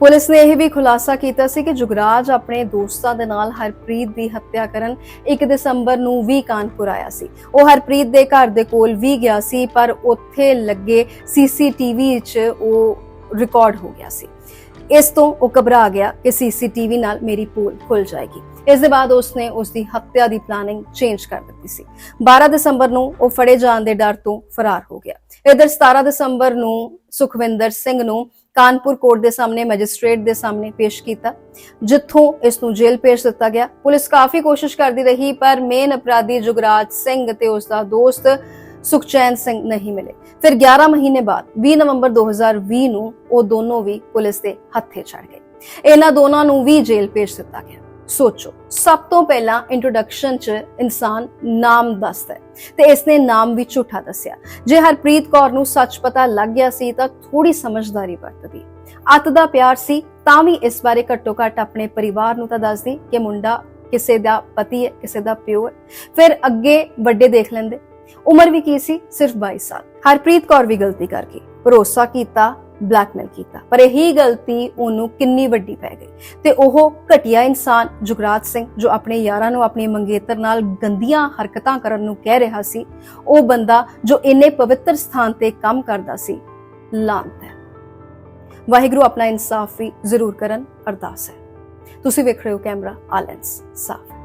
ਪੁਲਿਸ ਨੇ ਇਹ ਵੀ ਖੁਲਾਸਾ ਕੀਤਾ ਸੀ ਕਿ ਜੁਗਰਾਜ ਆਪਣੇ ਦੋਸਤਾਂ ਦੇ ਨਾਲ ਹਰਪ੍ਰੀਤ ਦੀ ਹੱਤਿਆ ਕਰਨ 1 ਦਸੰਬਰ ਨੂੰ ਵੀ ਕਾਨਪੁਰ ਆਇਆ ਸੀ। ਉਹ ਹਰਪ੍ਰੀਤ ਦੇ ਘਰ ਦੇ ਕੋਲ ਵੀ ਗਿਆ ਸੀ, ਪਰ ਉੱਥੇ ਲੱਗੇ ਸੀਸੀਟੀਵੀ 'ਚ ਉਹ ਰਿਕਾਰਡ ਹੋ ਗਿਆ ਸੀ। ਇਸ ਤੋਂ ਉਹ ਘਬਰਾ ਗਿਆ ਕਿ ਸੀਸੀਟੀਵੀ ਨਾਲ ਮੇਰੀ ਪੋਲ ਖੁੱਲ ਜਾਏਗੀ। ਇਸ ਦੇ ਬਾਅਦ ਉਸਨੇ ਉਸ ਦੀ ਹੱਤਿਆ ਦੀ ਪਲਾਨਿੰਗ ਚੇਂਜ ਕਰ ਦਿੱਤੀ ਸੀ। 12 ਦਸੰਬਰ ਨੂੰ ਉਹ ਫੜੇ ਜਾਣ ਦੇ ਡਰ ਤੋਂ ਫਰਾਰ ਹੋ ਗਿਆ। ਇਧਰ 17 ਦਸੰਬਰ ਨੂੰ ਸੁਖਵਿੰਦਰ ਸਿੰਘ ਨੂੰ ਕਾਨਪੁਰ ਕੋਰਟ ਦੇ ਸਾਹਮਣੇ, ਮੈਜਿਸਟ੍ਰੇਟ ਦੇ ਸਾਹਮਣੇ ਪੇਸ਼ ਕੀਤਾ, ਜਿੱਥੋਂ ਇਸ ਨੂੰ ਜੇਲ੍ਹ ਭੇਜ ਦਿੱਤਾ ਗਿਆ। ਪੁਲਿਸ ਕਾਫੀ ਕੋਸ਼ਿਸ਼ ਕਰਦੀ ਰਹੀ, ਪਰ ਮੇਨ ਅਪਰਾਧੀ ਜੁਗਰਾਜ ਸਿੰਘ ਤੇ ਉਸ ਦਾ ਦੋਸਤ ਸੁਖਚੈਨ ਸਿੰਘ ਨਹੀਂ ਮਿਲੇ। ਫਿਰ 11 ਮਹੀਨੇ ਬਾਅਦ 20 ਨਵੰਬਰ 2020 ਨੂੰ ਉਹ ਦੋਨੋਂ ਵੀ ਪੁਲਿਸ ਦੇ ਹੱਥੇ ਚੜ ਗਏ। ਇਹਨਾਂ ਦੋਨਾਂ ਨੂੰ ਵੀ ਜੇਲ੍ਹ ਭੇਜ ਦਿੱਤਾ ਗਿਆ। ਸੋਚੋ, ਸਭ ਤੋਂ ਪਹਿਲਾਂ ਇੰਟਰੋਡਕਸ਼ਨ 'ਚ ਇਨਸਾਨ ਨਾਮ ਦੱਸਦਾ ਹੈ ਤੇ ਇਸਨੇ ਨਾਮ ਵੀ ਝੂਠਾ ਦੱਸਿਆ। ਜੇ ਹਰਪ੍ਰੀਤ ਕੌਰ ਨੂੰ ਸੱਚ ਪਤਾ ਲੱਗ ਗਿਆ ਸੀ ਤਾਂ ਥੋੜੀ ਸਮਝਦਾਰੀ ਵਰਤਦੀ। ਅੱਤ ਦਾ ਪਿਆਰ ਸੀ, ਤਾਂ ਵੀ ਇਸ ਬਾਰੇ ਘੱਟੋ ਘੱਟ ਆਪਣੇ ਪਰਿਵਾਰ ਨੂੰ ਤਾਂ ਦੱਸਦੀ ਕਿ ਮੁੰਡਾ ਕਿਸੇ ਦਾ ਪਤੀ ਹੈ, ਕਿਸੇ ਦਾ ਪਿਓ ਹੈ। ਫਿਰ ਅੱਗੇ ਵੱਡੇ ਦੇਖ ਲੈਂਦੇ। ਉਮਰ ਵੀ ਕੀ ਸੀ? ਸਿਰਫ 22 ਸਾਲ। ਹਰਪ੍ਰੀਤ ਕੌਰ ਵੀ ਗਲਤੀ ਕਰ ਗਈ ਭਰੋਸਾ ਕੀਤਾ ਬਲੈਕਮੇਲ ਕੀਤਾ। ਪਰ ਇਹੀ ਗਲਤੀ ਉਹਨੂੰ ਕਿੰਨੀ ਵੱਡੀ ਪੈ ਗਈ। ਤੇ ਉਹ ਘਟਿਆ ਇਨਸਾਨ ਜੁਗਰਾਜ ਸਿੰਘ, ਜੋ ਆਪਣੇ ਯਾਰਾਂ ਨੂੰ, ਆਪਣੀ ਮੰਗੇਤਰ ਨਾਲ ਗੰਦੀਆਂ ਹਰਕਤਾਂ ਕਰਨ ਨੂੰ ਕਹਿ ਰਿਹਾ ਸੀ, ਉਹ ਬੰਦਾ ਜੋ ਇੰਨੇ ਪਵਿੱਤਰ ਸਥਾਨ ਤੇ ਕੰਮ ਕਰਦਾ ਸੀ, ਲਾਂਤ ਹੈ। ਵਾਹਿਗੁਰੂ ਆਪਣਾ ਇਨਸਾਫ ਵੀ ਜ਼ਰੂਰ ਕਰਨ, ਅਰਦਾਸ ਹੈ। ਤੁਸੀਂ ਵੇਖ ਰਹੇ ਹੋ ਕੈਮਰਾ, ਆਲੈਂਸ, ਸਾਫ਼।